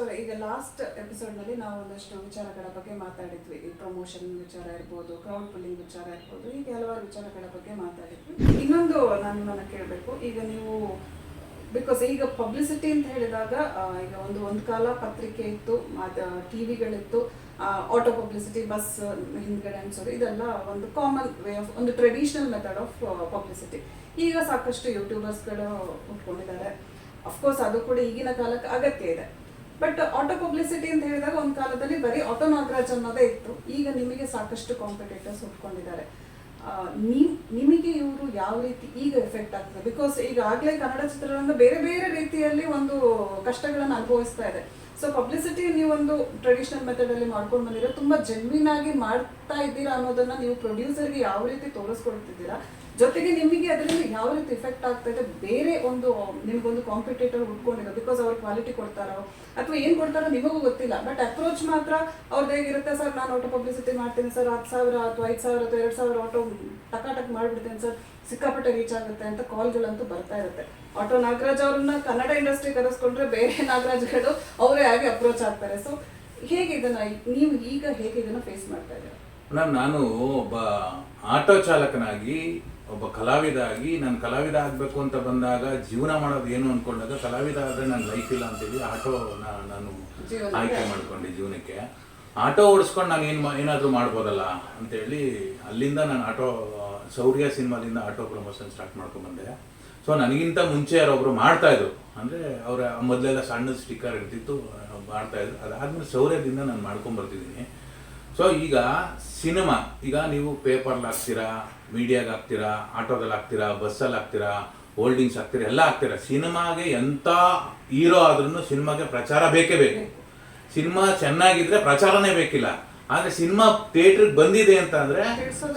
ಅವರ, ಈಗ ಲಾಸ್ಟ್ ಎಪಿಸೋಡ್ನಲ್ಲಿ ನಾವು ಒಂದಷ್ಟು ವಿಚಾರಗಳ ಬಗ್ಗೆ ಮಾತಾಡಿದ್ವಿ. ಈ ಪ್ರಮೋಷನ್ ವಿಚಾರ ಇರ್ಬೋದು ಕ್ರೌಡ್ ಪುಲ್ಲಿಂಗ್ ವಿಚಾರ ಇರ್ಬೋದು, ಹೀಗೆ ಹಲವಾರು ವಿಚಾರಗಳ ಬಗ್ಗೆ ಮಾತಾಡಿದ್ವಿ. ಇನ್ನೊಂದು ನಾನು ನಿಮ್ಮನ್ನ ಕೇಳಬೇಕು. ಈಗ ನೀವು ಬಿಕಾಸ್ ಈಗ ಪಬ್ಲಿಸಿಟಿ ಅಂತ ಹೇಳಿದಾಗ ಈಗ ಒಂದು ಒಂದು ಕಾಲ ಪತ್ರಿಕೆ ಇತ್ತು ಟಿವಿಗಳಿತ್ತು ಆಟೋ ಪಬ್ಲಿಸಿಟಿ ಬಸ್ ಹಿಂದ್ಗಡೆ ಅನ್ಸೋದು ಇದೆಲ್ಲ ಒಂದು ಕಾಮನ್ ವೇ ಆಫ್ ಒಂದು ಟ್ರೆಡಿಷನಲ್ ಮೆಥಡ್ ಆಫ್ ಪಬ್ಲಿಸಿಟಿ ಈಗ ಸಾಕಷ್ಟು ಯೂಟ್ಯೂಬರ್ಸ್ಗಳು ಉಟ್ಕೊಂಡಿದ್ದಾರೆ. ಅಫ್ಕೋರ್ಸ್ ಅದು ಕೂಡ ಈಗಿನ ಕಾಲಕ್ಕೆ ಅಗತ್ಯ ಇದೆ. ಬಟ್ ಆಟೋ ಪಬ್ಲಿಸಿಟಿ ಅಂತ ಹೇಳಿದಾಗ ಒಂದು ಕಾಲದಲ್ಲಿ ಬರೀ ಆಟೋ ನಾಗರಾಜ್ ಅನ್ನೋದೇ ಇತ್ತು. ಈಗ ನಿಮಗೆ ಸಾಕಷ್ಟು ಕಾಂಪಿಟೇಟರ್ಸ್ ಹುಟ್ಕೊಂಡಿದ್ದಾರೆ ನಿಮಗೆ ಇವರು ಯಾವ ರೀತಿ ಈಗ ಎಫೆಕ್ಟ್ ಆಗ್ತದೆ? ಬಿಕಾಸ್ ಈಗ ಆಗಲೇ ಕನ್ನಡ ಚಿತ್ರರಂಗ ಬೇರೆ ಬೇರೆ ರೀತಿಯಲ್ಲಿ ಒಂದು ಕಷ್ಟಗಳನ್ನು ಅನುಭವಿಸ್ತಾ ಇದೆ. ಸೊ ಪಬ್ಲಿಸಿಟಿ ನೀವು ಒಂದು ಟ್ರೆಡಿಷನಲ್ ಮೆಥಡ್ ಅಲ್ಲಿ ಮಾಡ್ಕೊಂಡು ಬಂದಿರೋ, ತುಂಬಾ ಜೆನ್ವಿನ್ ಆಗಿ ಮಾಡ್ತಾ ಇದ್ದೀರಾ ಅನ್ನೋದನ್ನ ನೀವು ಪ್ರೊಡ್ಯೂಸರ್ಗೆ ಯಾವ ರೀತಿ ತೋರಿಸ್ಕೊಡ್ತಿದ್ದೀರಾ? ಜೊತೆಗೆ ನಿಮಗೆ ಅದರಿಂದ ಯಾವ ರೀತಿ ಇಫೆಕ್ಟ್ ಆಗ್ತಾ ಇದೆ? ಬೇರೆ ಒಂದು, ನಿಮಗೊಂದು ಕಾಂಪಿಟೇಟರ್ ಹುಡ್ಕೊಂಡಿರೋ ಬಿಕಾಸ್ ಅವ್ರು ಕ್ವಾಲಿಟಿ ಕೊಡ್ತಾರೋ? ಅಥವಾ ಏನು ಕೊಡ್ತಾರೋ ನಿಮಗೂ ಗೊತ್ತಿಲ್ಲ. ಬಟ್ ಅಪ್ರೋಚ್ ಮಾತ್ರ ಅವ್ರದ್ದು ಹೇಗಿರುತ್ತೆ ಸರ್, ನಾನು ಆಟೋ ಪಬ್ಲಿಸಿಟಿ ಮಾಡ್ತೀನಿ, ಸರ್ ಹತ್ತು ಸಾವಿರ ಅಥವಾ ಐದು ಸಾವಿರ ಅಥವಾ ಎರಡು ಸಾವಿರ ಆಟೋ ಟಕಾಟಕ್ ಮಾಡಿಬಿಡ್ತೀನಿ, ಸರ್, ಸಿಕ್ಕಾಪಟ್ಟೆ ರೀಚ್ ಆಗುತ್ತೆ ಅಂತ ಕಾಲ್ಗಳಂತೂ ಬರ್ತಾ ಇರುತ್ತೆ. ಆಟೋ ನಾಗರಾಜ್ ಅವ್ರನ್ನ ಕನ್ನಡ ಇಂಡಸ್ಟ್ರಿ ಕರೆಸ್ಕೊಂಡ್ರೆ ಬೇರೆ ನಾಗರಾಜ್ಗಳು ಅವರೇ ಹಾಗೆ ಅಪ್ರೋಚ್ ಆಗ್ತಾರೆ. ಸೊ ಹೇಗೆ ಇದನ್ನ ನೀವು ಈಗ ಹೇಗೆ ಇದನ್ನ ಫೇಸ್ ಮಾಡ್ತಾ ಇದ್ದೀರಾ? ಮೇಡಮ್ ನಾನು ಒಬ್ಬ ಆಟೋ ಚಾಲಕನಾಗಿ ಒಬ್ಬ ಕಲಾವಿದ ಆಗಿ ನಾನು ಕಲಾವಿದ ಆಗಬೇಕು ಅಂತ ಬಂದಾಗ ಜೀವನ ಮಾಡೋದು ಏನು ಅನ್ಕೊಂಡಾಗ ಕಲಾವಿದ ಆದರೆ ನನ್ನ ಲೈಫ್ ಇಲ್ಲ ಅಂತೇಳಿ ಆಟೋ ನಾನು ಆಯ್ಕೆ ಮಾಡ್ಕೊಂಡೆ ಜೀವನಕ್ಕೆ. ಆಟೋ ಓಡಿಸ್ಕೊಂಡು ನಾನು ಏನು ಏನಾದರೂ ಮಾಡ್ಬೋದಲ್ಲ ಅಂತೇಳಿ ಅಲ್ಲಿಂದ ನಾನು ಆಟೋ ಶೌರ್ಯ ಸಿನಿಮಾದಿಂದ ಆಟೋ ಪ್ರಮೋಷನ್ ಸ್ಟಾರ್ಟ್ ಮಾಡ್ಕೊಂಡ್ ಬಂದೆ. ಸೊ ನನಗಿಂತ ಮುಂಚೆ ಯಾರೊಬ್ರು ಮಾಡ್ತಾ ಇದ್ರು. ಅಂದರೆ ಅವರ ಮೊದಲೆಲ್ಲ ಸಣ್ಣ ಸ್ಟಿಕ್ಕರ್ ಇರ್ತಿತ್ತು ಮಾಡ್ತಾ ಇದ್ರು. ಅದಾದ್ಮೇಲೆ ಶೌರ್ಯದಿಂದ ನಾನು ಮಾಡ್ಕೊಂಡ್ ಬರ್ತಿದ್ದೀನಿ. ಸೊ ಈಗ ಸಿನಿಮಾ ಈಗ ನೀವು ಪೇಪರ್ಲಿ ಹಾಕ್ತೀರಾ ಮೀಡಿಯಾಗೆ ಹಾಕ್ತೀರಾ ಆಟೋದಲ್ಲಿ ಹಾಕ್ತೀರಾ ಬಸ್ಸಲ್ಲಿ ಹಾಕ್ತೀರಾ ಹೋಲ್ಡಿಂಗ್ಸ್ ಹಾಕ್ತೀರಾ ಎಲ್ಲ ಹಾಕ್ತೀರಾ ಸಿನಿಮಾಗೆ ಎಂಥ ಹೀರೋ ಆದ್ರೂ ಸಿನಿಮಾಗೆ ಪ್ರಚಾರ ಬೇಕೇ ಬೇಕು. ಸಿನಿಮಾ ಚೆನ್ನಾಗಿದ್ರೆ ಪ್ರಚಾರನೇ ಬೇಕಿಲ್ಲ. ಆದರೆ ಸಿನಿಮಾ ಥಿಯೇಟ್ರಿಗೆ ಬಂದಿದೆ ಅಂತ ಅಂದ್ರೆ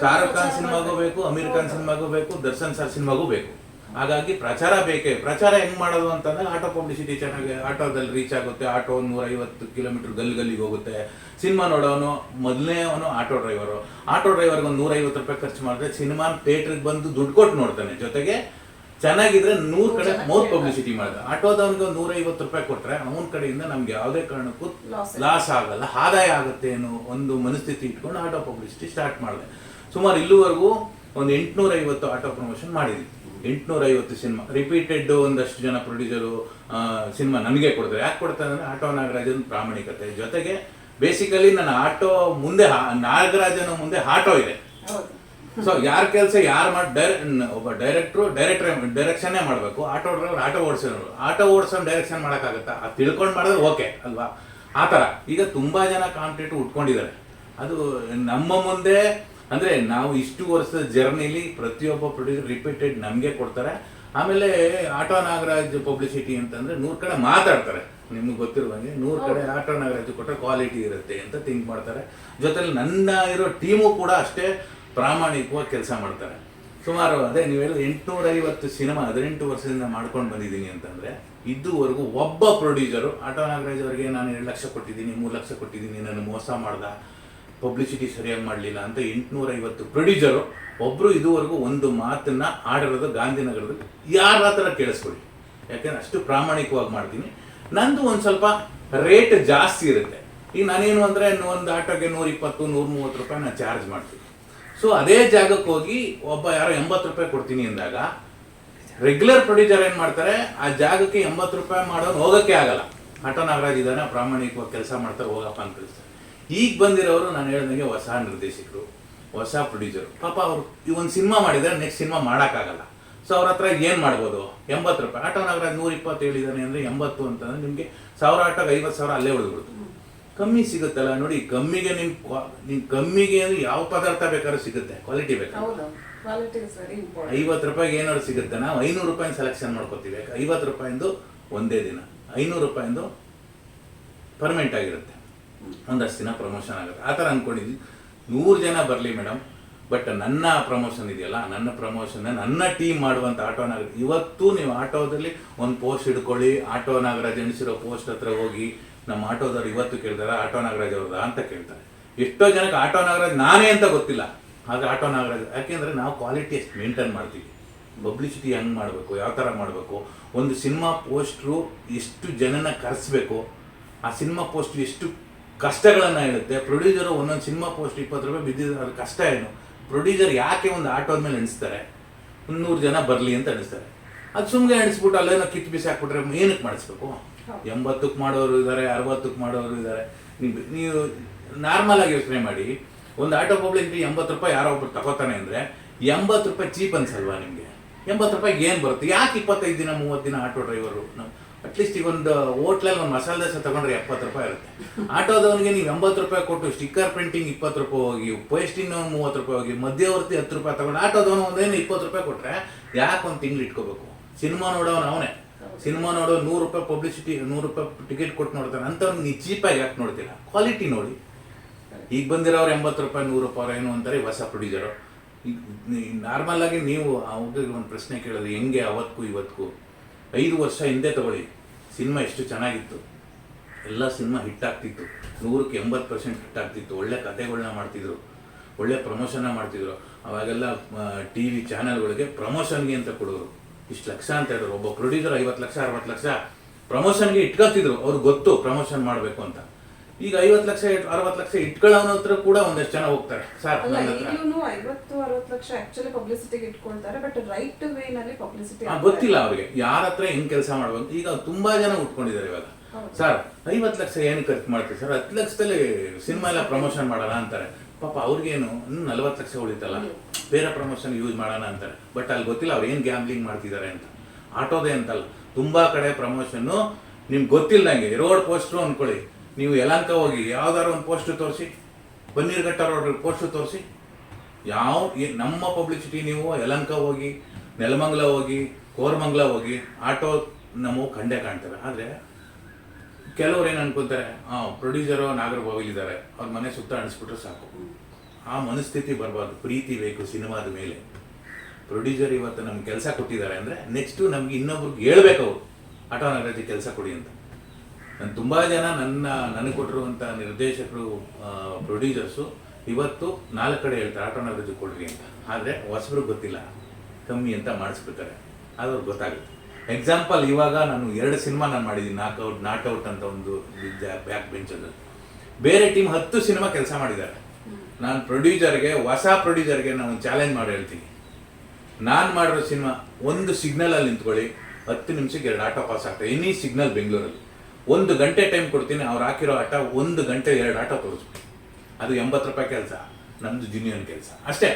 ಶಾರುಖ್ ಖಾನ್ ಸಿನಿಮಾಗೂ ಬೇಕು ಅಮೀರ್ ಖಾನ್ ಸಿನಿಮಾಗೂ ಬೇಕು ದರ್ಶನ್ ಸರ್ ಸಿನಿಮಾಗೂ ಬೇಕು. ಹಾಗಾಗಿ ಪ್ರಚಾರ ಬೇಕೇ? ಪ್ರಚಾರ ಹೆಂಗ್ ಮಾಡೋದು ಅಂತಂದ್ರೆ ಆಟೋ ಪಬ್ಲಿಸಿಟಿ ಚೆನ್ನಾಗಿ ಆಟೋದಲ್ಲಿ ರೀಚ್ ಆಗುತ್ತೆ ಆಟೋ ಒಂದು ನೂರೈವತ್ತು ಕಿಲೋಮೀಟರ್ ಗಲ್ಲಿ ಗಲ್ಲಿಗೆ ಹೋಗುತ್ತೆ. ಸಿನಿಮಾ ನೋಡೋನು ಮೊದಲನೇ ಅವನು ಆಟೋ ಡ್ರೈವರು ಆಟೋ ಡ್ರೈವರ್ಗೆ ಒಂದು ನೂರೈವತ್ತು ರೂಪಾಯಿ ಖರ್ಚು ಮಾಡಿದ್ರೆ ಸಿನಿಮಾ ಥಿಯೇಟ್ರಿಗೆ ಬಂದು ದುಡ್ಡು ಕೊಟ್ಟು ನೋಡ್ತಾನೆ. ಜೊತೆಗೆ ಚೆನ್ನಾಗಿದ್ರೆ ನೂರು ಕಡೆ ಮೌತ್ ಪಬ್ಲಿಸಿಟಿ ಮಾಡಿದ. ಆಟೋದವನಿಗೆ ಒಂದು ನೂರೈವತ್ತು ರೂಪಾಯಿ ಕೊಟ್ರೆ ಅವನ ಕಡೆಯಿಂದ ನಮ್ಗೆ ಯಾವುದೇ ಕಾರಣಕ್ಕೂ ಲಾಸ್ ಆಗಲ್ಲ. ಆದಾಯ ಆಗುತ್ತೆ ಅನ್ನೋ ಒಂದು ಮನಸ್ಥಿತಿ ಇಟ್ಕೊಂಡು ಆಟೋ ಪಬ್ಲಿಸಿಟಿ ಸ್ಟಾರ್ಟ್ ಮಾಡಿದೆ. ಸುಮಾರು ಇಲ್ಲಿವರೆಗೂ ಒಂದು ಎಂಟುನೂರೈವತ್ತು ಆಟೋ ಪ್ರಮೋಷನ್ ಮಾಡಿದ್ವಿ ಎಂಟ್ನೂರ ಐವತ್ತು ಸಿನಿಮಾ. ರಿಪೀಟೆಡ್ ಒಂದಷ್ಟು ಜನ ಪ್ರೊಡ್ಯೂಸರು ಸಿನಿಮಾ ನನಗೆ ಕೊಡ್ತಾರೆ. ಯಾಕೆ ಕೊಡ್ತಾರೆ ಅಂದ್ರೆ ಆಟೋ ನಾಗರಾಜನ್ ಪ್ರಾಮಾಣಿಕತೆ. ಜೊತೆಗೆ ಬೇಸಿಕಲಿ ನನ್ನ ಆಟೋ ಮುಂದೆ ನಾಗರಾಜನ ಮುಂದೆ ಆಟೋ ಇದೆ. ಸೊ ಯಾರ ಕೆಲಸ ಯಾರು ಮಾಡಿ ಡೈರೆ ಒಬ್ಬ ಡೈರೆಕ್ಟ್ರು ಡೈರೆಕ್ಟರ್ ಡೈರೆಕ್ಷನ್ನೇ ಮಾಡಬೇಕು. ಆಟೋ ಡ್ರೈವರ್ ಆಟೋ ಓಡಿಸೋರು. ಆಟೋ ಓಡಿಸೋ ಡೈರೆಕ್ಷನ್ ಮಾಡೋಕ್ಕಾಗತ್ತಾ? ಅದು ತಿಳ್ಕೊಂಡು ಮಾಡಿದ್ರೆ ಓಕೆ ಅಲ್ವಾ? ಆ ಥರ. ಈಗ ತುಂಬಾ ಜನ ಕಾಂಪಿಟೇಟಿವ್ ಉಟ್ಕೊಂಡಿದ್ದಾರೆ. ಅದು ನಮ್ಮ ಮುಂದೆ ಅಂದ್ರೆ ನಾವು ಇಷ್ಟು ವರ್ಷದ ಜರ್ನಿಲಿ ಪ್ರತಿಯೊಬ್ಬ ಪ್ರೊಡ್ಯೂಸರ್ ರಿಪೀಟೆಡ್ ನಮಗೆ ಕೊಡ್ತಾರೆ. ಆಮೇಲೆ ಆಟೋ ನಾಗರಾಜ್ ಪಬ್ಲಿಸಿಟಿ ಅಂತಂದ್ರೆ ನೂರು ಕಡೆ ಮಾತಾಡ್ತಾರೆ. ನಿಮ್ಗೆ ಗೊತ್ತಿರುವಂಗೆ ನೂರು ಕಡೆ ಆಟೋ ನಾಗರಾಜ್ ಕೊಟ್ಟರೆ ಕ್ವಾಲಿಟಿ ಇರುತ್ತೆ ಅಂತ ಥಿಂಕ್ ಮಾಡ್ತಾರೆ. ಜೊತೆಲಿ ನನ್ನ ಇರೋ ಟೀಮು ಕೂಡ ಅಷ್ಟೇ ಪ್ರಾಮಾಣಿಕವಾಗಿ ಕೆಲಸ ಮಾಡ್ತಾರೆ. ಸುಮಾರು ಅದೇ ನೀವು ಹೇಳಿ ಎಂಟುನೂರ ಐವತ್ತು ಸಿನಿಮಾ ಹದಿನೆಂಟು ವರ್ಷದಿಂದ ಮಾಡ್ಕೊಂಡು ಬಂದಿದ್ದೀನಿ ಅಂತಂದ್ರೆ ಇದುವರೆಗೂ ಒಬ್ಬ ಪ್ರೊಡ್ಯೂಸರು ಆಟೋ ನಾಗರಾಜ್ ಅವರಿಗೆ ನಾನು ಎರಡು ಲಕ್ಷ ಕೊಟ್ಟಿದ್ದೀನಿ ಮೂರು ಲಕ್ಷ ಕೊಟ್ಟಿದ್ದೀನಿ ನಾನು ಮೋಸ ಮಾಡ್ದ. ಪಬ್ಲಿಸಿಟಿ ಸರಿಯಾಗಿ ಮಾಡಲಿಲ್ಲ ಅಂತ ಎಂಟುನೂರೈವತ್ತು ಪ್ರೊಡ್ಯೂಸರು ಒಬ್ಬರು ಇದುವರೆಗೂ ಒಂದು ಮಾತನ್ನ ಆಡಿರೋದು ಗಾಂಧಿನಗರದಲ್ಲಿ ಯಾರ ಹತ್ರ ಕೇಳಿಸ್ಕೊಳ್ಳಿ. ಯಾಕೆಂದ್ರೆ ಅಷ್ಟು ಪ್ರಾಮಾಣಿಕವಾಗಿ ಮಾಡ್ತೀನಿ. ನಂದು ಒಂದು ಸ್ವಲ್ಪ ರೇಟ್ ಜಾಸ್ತಿ ಇರುತ್ತೆ. ಈಗ ನಾನೇನು ಅಂದರೆ ಒಂದು ಆಟೋಗೆ ನೂರ ಇಪ್ಪತ್ತು ನೂರ ಮೂವತ್ತು ರೂಪಾಯಿ ನಾನು ಚಾರ್ಜ್ ಮಾಡ್ತೀನಿ. ಸೊ ಅದೇ ಜಾಗಕ್ಕೆ ಹೋಗಿ ಒಬ್ಬ ಯಾರೋ ಎಂಬತ್ತು ರೂಪಾಯಿ ಕೊಡ್ತೀನಿ ಅಂದಾಗ ರೆಗ್ಯುಲರ್ ಪ್ರೊಡ್ಯೂಸರ್ ಏನು ಮಾಡ್ತಾರೆ? ಆ ಜಾಗಕ್ಕೆ ಎಂಬತ್ತು ರೂಪಾಯಿ ಮಾಡೋರು ಹೋಗೋಕ್ಕೆ ಆಗಲ್ಲ. ಆಟೋ ನಾಗರಾಜ್ ಇದ್ದಾನೆ, ಪ್ರಾಮಾಣಿಕವಾಗಿ ಕೆಲಸ ಮಾಡ್ತಾರೆ, ಹೋಗಪ್ಪ ಅಂತ ಕಳಿಸ್ತಾರೆ. ಈಗ ಬಂದಿರೋರು ನಾನು ಹೇಳ್ದಂಗೆ ಹೊಸ ನಿರ್ದೇಶಕರು ಹೊಸ ಪ್ರೊಡ್ಯೂಸರು ಪಾಪ ಅವರು ಈ ಒಂದು ಸಿನಿಮಾ ಮಾಡಿದರೆ ನೆಕ್ಸ್ಟ್ ಸಿನಿಮಾ ಮಾಡೋಕ್ಕಾಗಲ್ಲ. ಸೊ ಅವ್ರ ಹತ್ರ ಏನು ಮಾಡ್ಬೋದು? ಎಂಬತ್ತು ರೂಪಾಯಿ. ಆಟೋ ನಾಗರಾಜ್ ನೂರ ಇಪ್ಪತ್ತು ಹೇಳಿದ್ದಾನೆ ಅಂದರೆ ಎಂಬತ್ತು ಅಂತಂದ್ರೆ ನಿಮಗೆ ಸಾವಿರ ಆಟೋಗೆ ಐವತ್ತು ಸಾವಿರ ಅಲ್ಲೇ ಉಳಿದ್ಬಿಡ್ತು. ಕಮ್ಮಿ ಸಿಗುತ್ತಲ್ಲ ನೋಡಿ ಕಮ್ಮಿಗೆ ನಿಮ್ಮ ಕ್ವಾ- ನಿಮ್ ಕಮ್ಮಿಗೆ ಅಂದ್ರೆ ಯಾವ ಪದಾರ್ಥ ಬೇಕಾದ್ರೂ ಸಿಗುತ್ತೆ ಕ್ವಾಲಿಟಿ ಬೇಕಾದ್ರೆ. ಐವತ್ತು ರೂಪಾಯಿಗೆ ಏನಾದ್ರು ಸಿಗುತ್ತೆ ನಾವು ಐನೂರು ರೂಪಾಯಿ ಸೆಲೆಕ್ಷನ್ ಮಾಡ್ಕೋತೀವಿ. ಐವತ್ತು ರೂಪಾಯಿಂದು ಒಂದೇ ದಿನ. ಐನೂರು ರೂಪಾಯಿಂದು ಪರ್ಮನೆಂಟ್ ಆಗಿರುತ್ತೆ. ಒಂದಷ್ಟು ದಿನ ಪ್ರಮೋಷನ್ ಆಗುತ್ತೆ. ಆ ಥರ ಅಂದ್ಕೊಂಡಿದ್ವಿ ನೂರು ಜನ ಬರಲಿ ಮೇಡಮ್ ಬಟ್ ನನ್ನ ಪ್ರಮೋಷನ್ ಇದೆಯಲ್ಲ, ನನ್ನ ಪ್ರಮೋಷನ್ ನನ್ನ ಟೀಮ್ ಮಾಡುವಂಥ ಆಟೋ ನಾಗರಾಜ್ ಇವತ್ತು ನೀವು ಆಟೋದಲ್ಲಿ ಒಂದು ಪೋಸ್ಟ್ ಹಿಡ್ಕೊಳ್ಳಿ, ಆಟೋ ನಾಗರಾಜ್ ಎಣಿಸಿರೋ ಪೋಸ್ಟ್ ಹತ್ರ ಹೋಗಿ ನಮ್ಮ ಆಟೋದವ್ರು ಇವತ್ತು ಕೇಳ್ತಾರೆ, ಆಟೋ ನಾಗರಾಜ್ ಅವ್ರದ ಅಂತ ಕೇಳ್ತಾರೆ. ಎಷ್ಟೋ ಜನಕ್ಕೆ ಆಟೋ ನಾಗರಾಜ್ ನಾನೇ ಅಂತ ಗೊತ್ತಿಲ್ಲ. ಆದರೆ ಆಟೋ ನಾಗರಾಜ್ ಯಾಕೆಂದರೆ ನಾವು ಕ್ವಾಲಿಟಿ ಎಷ್ಟು ಮೇಂಟೈನ್ ಮಾಡ್ತೀವಿ. ಪಬ್ಲಿಸಿಟಿ ಹೆಂಗೆ ಮಾಡಬೇಕು, ಯಾವ ಥರ ಮಾಡಬೇಕು? ಒಂದು ಸಿನಿಮಾ ಪೋಸ್ಟ್ರು ಎಷ್ಟು ಜನನ ಕರೆಸ್ಬೇಕು? ಆ ಸಿನಿಮಾ ಪೋಸ್ಟ್ ಎಷ್ಟು ಕಷ್ಟಗಳನ್ನು ಹೇಳುತ್ತೆ. ಪ್ರೊಡ್ಯೂಸರು ಒಂದೊಂದು ಸಿನಿಮಾ ಪೋಸ್ಟ್ ಇಪ್ಪತ್ತು ರೂಪಾಯಿ ಬಿದ್ದಿದ್ರೆ ಅದು ಕಷ್ಟ ಏನು? ಪ್ರೊಡ್ಯೂಸರ್ ಯಾಕೆ ಒಂದು ಆಟೋದ ಮೇಲೆ ಎಣಿಸ್ತಾರೆ? ಮುನ್ನೂರು ನೂರು ಜನ ಬರಲಿ ಅಂತ ಎಣಿಸ್ತಾರೆ. ಅದು ಸುಮ್ಮನೆ ಎಣಿಸ್ಬಿಟ್ಟು ಅಲ್ಲೇನೋ ಕಿತ್ತು ಬಿಸಿ ಹಾಕ್ಬಿಟ್ರೆ ಏನಕ್ಕೆ ಮಾಡಿಸ್ಬೇಕು? ಎಂಬತ್ತಕ್ಕೆ ಮಾಡೋರು ಇದ್ದಾರೆ ಅರವತ್ತಕ್ಕೆ ಮಾಡೋರು ಇದ್ದಾರೆ. ನೀವು ನೀವು ನಾರ್ಮಲ್ ಆಗಿ ಯೋಚನೆ ಮಾಡಿ. ಒಂದು ಆಟೋ ಪಬ್ಲಿಕ್ ಎಂಬತ್ತು ರೂಪಾಯಿ ಯಾರೋ ಒಬ್ರು ತಗೋತಾನೆ ಅಂದರೆ ಎಂಬತ್ತು ರೂಪಾಯಿ ಚೀಪ್ ಅನ್ಸಲ್ವಾ ನಿಮಗೆ? ಎಂಬತ್ತು ರೂಪಾಯಿಗೆ ಏನು ಬರುತ್ತೆ? ಯಾಕೆ ಇಪ್ಪತ್ತೈದು ದಿನ ಮೂವತ್ತು ದಿನ ಆಟೋ ಡ್ರೈವರು? ಅಟ್ಲೀಸ್ಟ್ ಈಗ ಒಂದು ಹೋಟ್ಲಲ್ಲಿ ಒಂದು ಮಸಾಲೆ ದೋಸೆ ತಗೊಂಡ್ರೆ ಎಪ್ಪತ್ತು ರೂಪಾಯಿ ಇರುತ್ತೆ. ಆಟೋದವನಿಗೆ ನೀವು ಎಂಬತ್ತು ರೂಪಾಯಿ ಕೊಟ್ಟು ಸ್ಟಿಕ್ಕರ್ ಪ್ರಿಂಟಿಂಗ್ ಇಪ್ಪತ್ತು ರೂಪಾಯಿ ಹೋಗಿ ಪೋಸ್ಟಿಂಗ್ ಮೂವತ್ತು ರೂಪಾಯಿ ಹೋಗಿ, ಮಧ್ಯವರ್ತಿ ಹತ್ತು ರೂಪಾಯಿ ತಗೊಂಡು ಆಟೋದವನು ಒಂದೇನು ಇಪ್ಪತ್ತು ರೂಪಾಯಿ ಕೊಟ್ಟರೆ ಯಾಕೆ ಒಂದು ತಿಂಗಳು ಇಟ್ಕೋಬೇಕು? ಸಿನಿಮಾ ನೋಡೋನು ಅವನೇ. ಸಿನಿಮಾ ನೋಡೋ ನೂರು ರೂಪಾಯಿ ಪಬ್ಲಿಸಿಟಿ ನೂರು ರೂಪಾಯಿ ಟಿಕೆಟ್ ಕೊಟ್ಟು ನೋಡ್ತಾನೆ. ಅಂಥವ್ನು ನೀವು ಚೀಪಾಗಿ ಯಾಕೆ ನೋಡ್ತಿಲ್ಲ? ಕ್ವಾಲಿಟಿ ನೋಡಿ. ಈಗ ಬಂದಿರೋರು ಎಂಬತ್ತು ರೂಪಾಯಿ, ನೂರು ರೂಪಾಯಿ ಏನು ಅಂತಾರೆ? ಹೊಸ ಪ್ರೊಡ್ಯೂಸರು ನಾರ್ಮಲ್ ಆಗಿ ನೀವು ಅವಾಗ ಒಂದು ಪ್ರಶ್ನೆ ಕೇಳೋದು, ಹೆಂಗೆ ಅವತ್ತು ಇವತ್ತಿಗೂ? ಐದು ವರ್ಷ ಹಿಂದೆ ತಗೊಳ್ಳಿ. ಸಿನಿಮಾ ಎಷ್ಟು ಚೆನ್ನಾಗಿತ್ತು. ಎಲ್ಲ ಸಿನಿಮಾ ಹಿಟ್ ಆಗ್ತಿತ್ತು. ನೂರಕ್ಕೆ ಎಂಬತ್ತು ಪರ್ಸೆಂಟ್ ಹಿಟ್ ಆಗ್ತಿತ್ತು. ಒಳ್ಳೆ ಕಥೆಗಳನ್ನ ಮಾಡ್ತಿದ್ರು. ಒಳ್ಳೆ ಪ್ರಮೋಷನ್ನ ಮಾಡ್ತಿದ್ರು. ಅವಾಗೆಲ್ಲ ಟಿ ವಿ ಚಾನಲ್ಗಳಿಗೆ ಪ್ರಮೋಷನ್ಗೆ ಅಂತ ಕೊಡೋರು. ಇಷ್ಟು ಲಕ್ಷ ಅಂತ ಹೇಳಿದ್ರು. ಒಬ್ಬ ಪ್ರೊಡ್ಯೂಸರ್ ಐವತ್ತು ಲಕ್ಷ, ಅರವತ್ತು ಲಕ್ಷ ಪ್ರಮೋಷನ್ಗೆ ಇಟ್ಕೊತಿದ್ರು ಅವ್ರಿಗೆ ಗೊತ್ತು ಪ್ರಮೋಷನ್ ಮಾಡಬೇಕು ಅಂತ. ಈಗ ಐವತ್ತು ಲಕ್ಷ ಅರವತ್ತು ಲಕ್ಷ ಇಟ್ಕೊಳ್ಳೋನ ಹತ್ರ ಕೂಡ ಒಂದಷ್ಟು ಜನ ಹೋಗ್ತಾರೆ ಸರ್ ಅಲ್ಲ ಈಗಲೂ ಐವತ್ತು ಅರವತ್ತು ಲಕ್ಷ ಆಕ್ಚುಲಿ ಪಬ್ಲಿಸಿಟಿಗೆ ಇಟ್ಕೊಳ್ತಾರೆ ಬಟ್ ರೈಟ್ ವೇ ನಲ್ಲಿ ಪಬ್ಲಿಸಿಟಿ ಗೊತ್ತಿಲ್ಲ ಅವ್ರಿಗೆ ಯಾರ ಹತ್ರ ಹೆಂಗ್ ಕೆಲಸ ಮಾಡ್ಬೇಕು ಈಗ ತುಂಬಾ ಜನ ಉಟ್ಕೊಂಡಿದ್ದಾರೆ ಇವಾಗ. ಸರ್ ಐವತ್ತು ಲಕ್ಷ ಏನು ಖರ್ಚು ಮಾಡ್ತೀವಿ ಸರ್? ಹತ್ತು ಲಕ್ಷದಲ್ಲಿ ಸಿನಿಮಾ ಎಲ್ಲ ಪ್ರಮೋಷನ್ ಮಾಡೋಣ ಅಂತಾರೆ. ಪಾಪ ಅವ್ರಿಗೇನು ನಲವತ್ ನಲ್ವತ್ತು ಲಕ್ಷ ಉಳಿತಲ್ಲ ಬೇರೆ ಪ್ರಮೋಷನ್ ಯೂಸ್ ಮಾಡೋಣ ಅಂತಾರೆ. ಬಟ್ ಅಲ್ಲಿ ಗೊತ್ತಿಲ್ಲ ಅವ್ರು ಏನು ಗ್ಯಾಮ್ಲಿಂಗ್ ಮಾಡ್ತಿದ್ದಾರೆ ಅಂತ. ಆಟೋದೇ ಅಂತಲ್ಲ. ತುಂಬಾ ಕಡೆ ಪ್ರಮೋಷನ್ನು ನಿಮ್ಗೆ ಗೊತ್ತಿಲ್ಲದಂಗೆ ರೋಡ್ ಪೋಸ್ಟ್ರು ಅನ್ಕೊಳ್ಳಿ ನೀವು ಯಲಹಂಕ ಹೋಗಿ ಯಾವ್ದಾದ್ರು ಒಂದು ಪೋಸ್ಟ್ ತೋರಿಸಿ ಬನ್ನೀರ್ಘಟ್ಟ ರೋಡ್ ಪೋಸ್ಟ್ ತೋರಿಸಿ, ಯಾವ ನಮ್ಮ ಪಬ್ಲಿಸಿಟಿ ನೀವು ಯಲಂಕ ಹೋಗಿ, ನೆಲಮಂಗಲ ಹೋಗಿ, ಕೋರಮಂಗಲ ಹೋಗಿ, ಆಟೋ ನಮ್ಮ ಕಂಡೇ ಕಾಣ್ತಾರೆ ಆದರೆ ಕೆಲವ್ರು ಏನು ಅನ್ಕೊಂತಾರೆ, ಆ ಪ್ರೊಡ್ಯೂಸರು ನಾಗರಬಾವಿಲ್ ಇದ್ದಾರೆ ಅವ್ರ ಮನೆ ಸುತ್ತ ಅಣಿಸ್ಬಿಟ್ರೆ ಸಾಕು. ಆ ಮನಸ್ಥಿತಿ ಬರಬಾರ್ದು, ಪ್ರೀತಿ ಬೇಕು ಸಿನಿಮಾದ ಮೇಲೆ. ಪ್ರೊಡ್ಯೂಸರ್ ಇವತ್ತು ನಮ್ಗೆ ಕೆಲಸ ಕೊಟ್ಟಿದ್ದಾರೆ ಅಂದರೆ ನೆಕ್ಸ್ಟು ನಮ್ಗೆ ಇನ್ನೊಬ್ರಿಗೆ ಹೇಳ್ಬೇಕು ಅವರು, ಆಟೋ ನಗರಕ್ಕೆ ಕೆಲಸ ಕೊಡಿ ಅಂತ. ನಾನು ತುಂಬ ಜನ ನನ್ನ, ನನಗೆ ಕೊಟ್ಟಿರುವಂಥ ನಿರ್ದೇಶಕರು ಪ್ರೊಡ್ಯೂಸರ್ಸು ಇವತ್ತು ನಾಲ್ಕು ಕಡೆ ಹೇಳ್ತಾರೆ, ಆಟೋ ನಗರಕ್ಕೆ ಕೊಡ್ರಿ ಅಂತ. ಆದರೆ ಹೊಸಬ್ರು ಗೊತ್ತಿಲ್ಲ. ಕಮ್ಮಿ ಅಂತ ಮಾಡಿಸ್ಬಿಡ್ತಾರೆ. ಅವ್ರಿಗೆ ಗೊತ್ತಾಗುತ್ತೆ. ಎಕ್ಸಾಂಪಲ್ ಇವಾಗ ನಾನು ಎರಡು ಸಿನಿಮಾ ನಾನು ಮಾಡಿದ್ದೀನಿ. ನಾಕ್ಔಟ್ ನಾಟ್ಔಟ್ ಅಂತ ಒಂದು ಬ್ಯಾಕ್ ಬೆಂಚಲ್ಲಿ ಬೇರೆ ಟೀಮ್ ಹತ್ತು ಸಿನಿಮಾ ಕೆಲಸ ಮಾಡಿದ್ದಾರೆ. ನಾನು ಪ್ರೊಡ್ಯೂಸರ್ಗೆ ಹೊಸ ಪ್ರೊಡ್ಯೂಸರ್ಗೆ ನಾನು ಚಾಲೆಂಜ್ ಮಾಡಿ ಹೇಳ್ತೀನಿ. ನಾನು ಮಾಡಿರೋ ಸಿನಿಮಾ ಒಂದು ಸಿಗ್ನಲಲ್ಲಿ ನಿಂತ್ಕೊಳ್ಳಿ. ಹತ್ತು ನಿಮಿಷಕ್ಕೆ ಎರಡು ಆಟೋ ಪಾಸ್ ಆಗ್ತದೆ ಎನಿ ಸಿಗ್ನಲ್ ಬೆಂಗಳೂರಲ್ಲಿ ಒಂದು ಗಂಟೆ ಟೈಮ್ ಕೊಡ್ತೀನಿ, ಅವ್ರು ಹಾಕಿರೋ ಆಟ ಒಂದು ಗಂಟೆ ಎರಡು ಆಟ ತೋರಿಸ್ಬಿಟ್ಟು ಅದು ಎಂಬತ್ತು ರೂಪಾಯಿ ಕೆಲಸ, ನಮ್ದು ಜಿನ್ಯೂನ್ ಕೆಲಸ. ಅಷ್ಟೇ.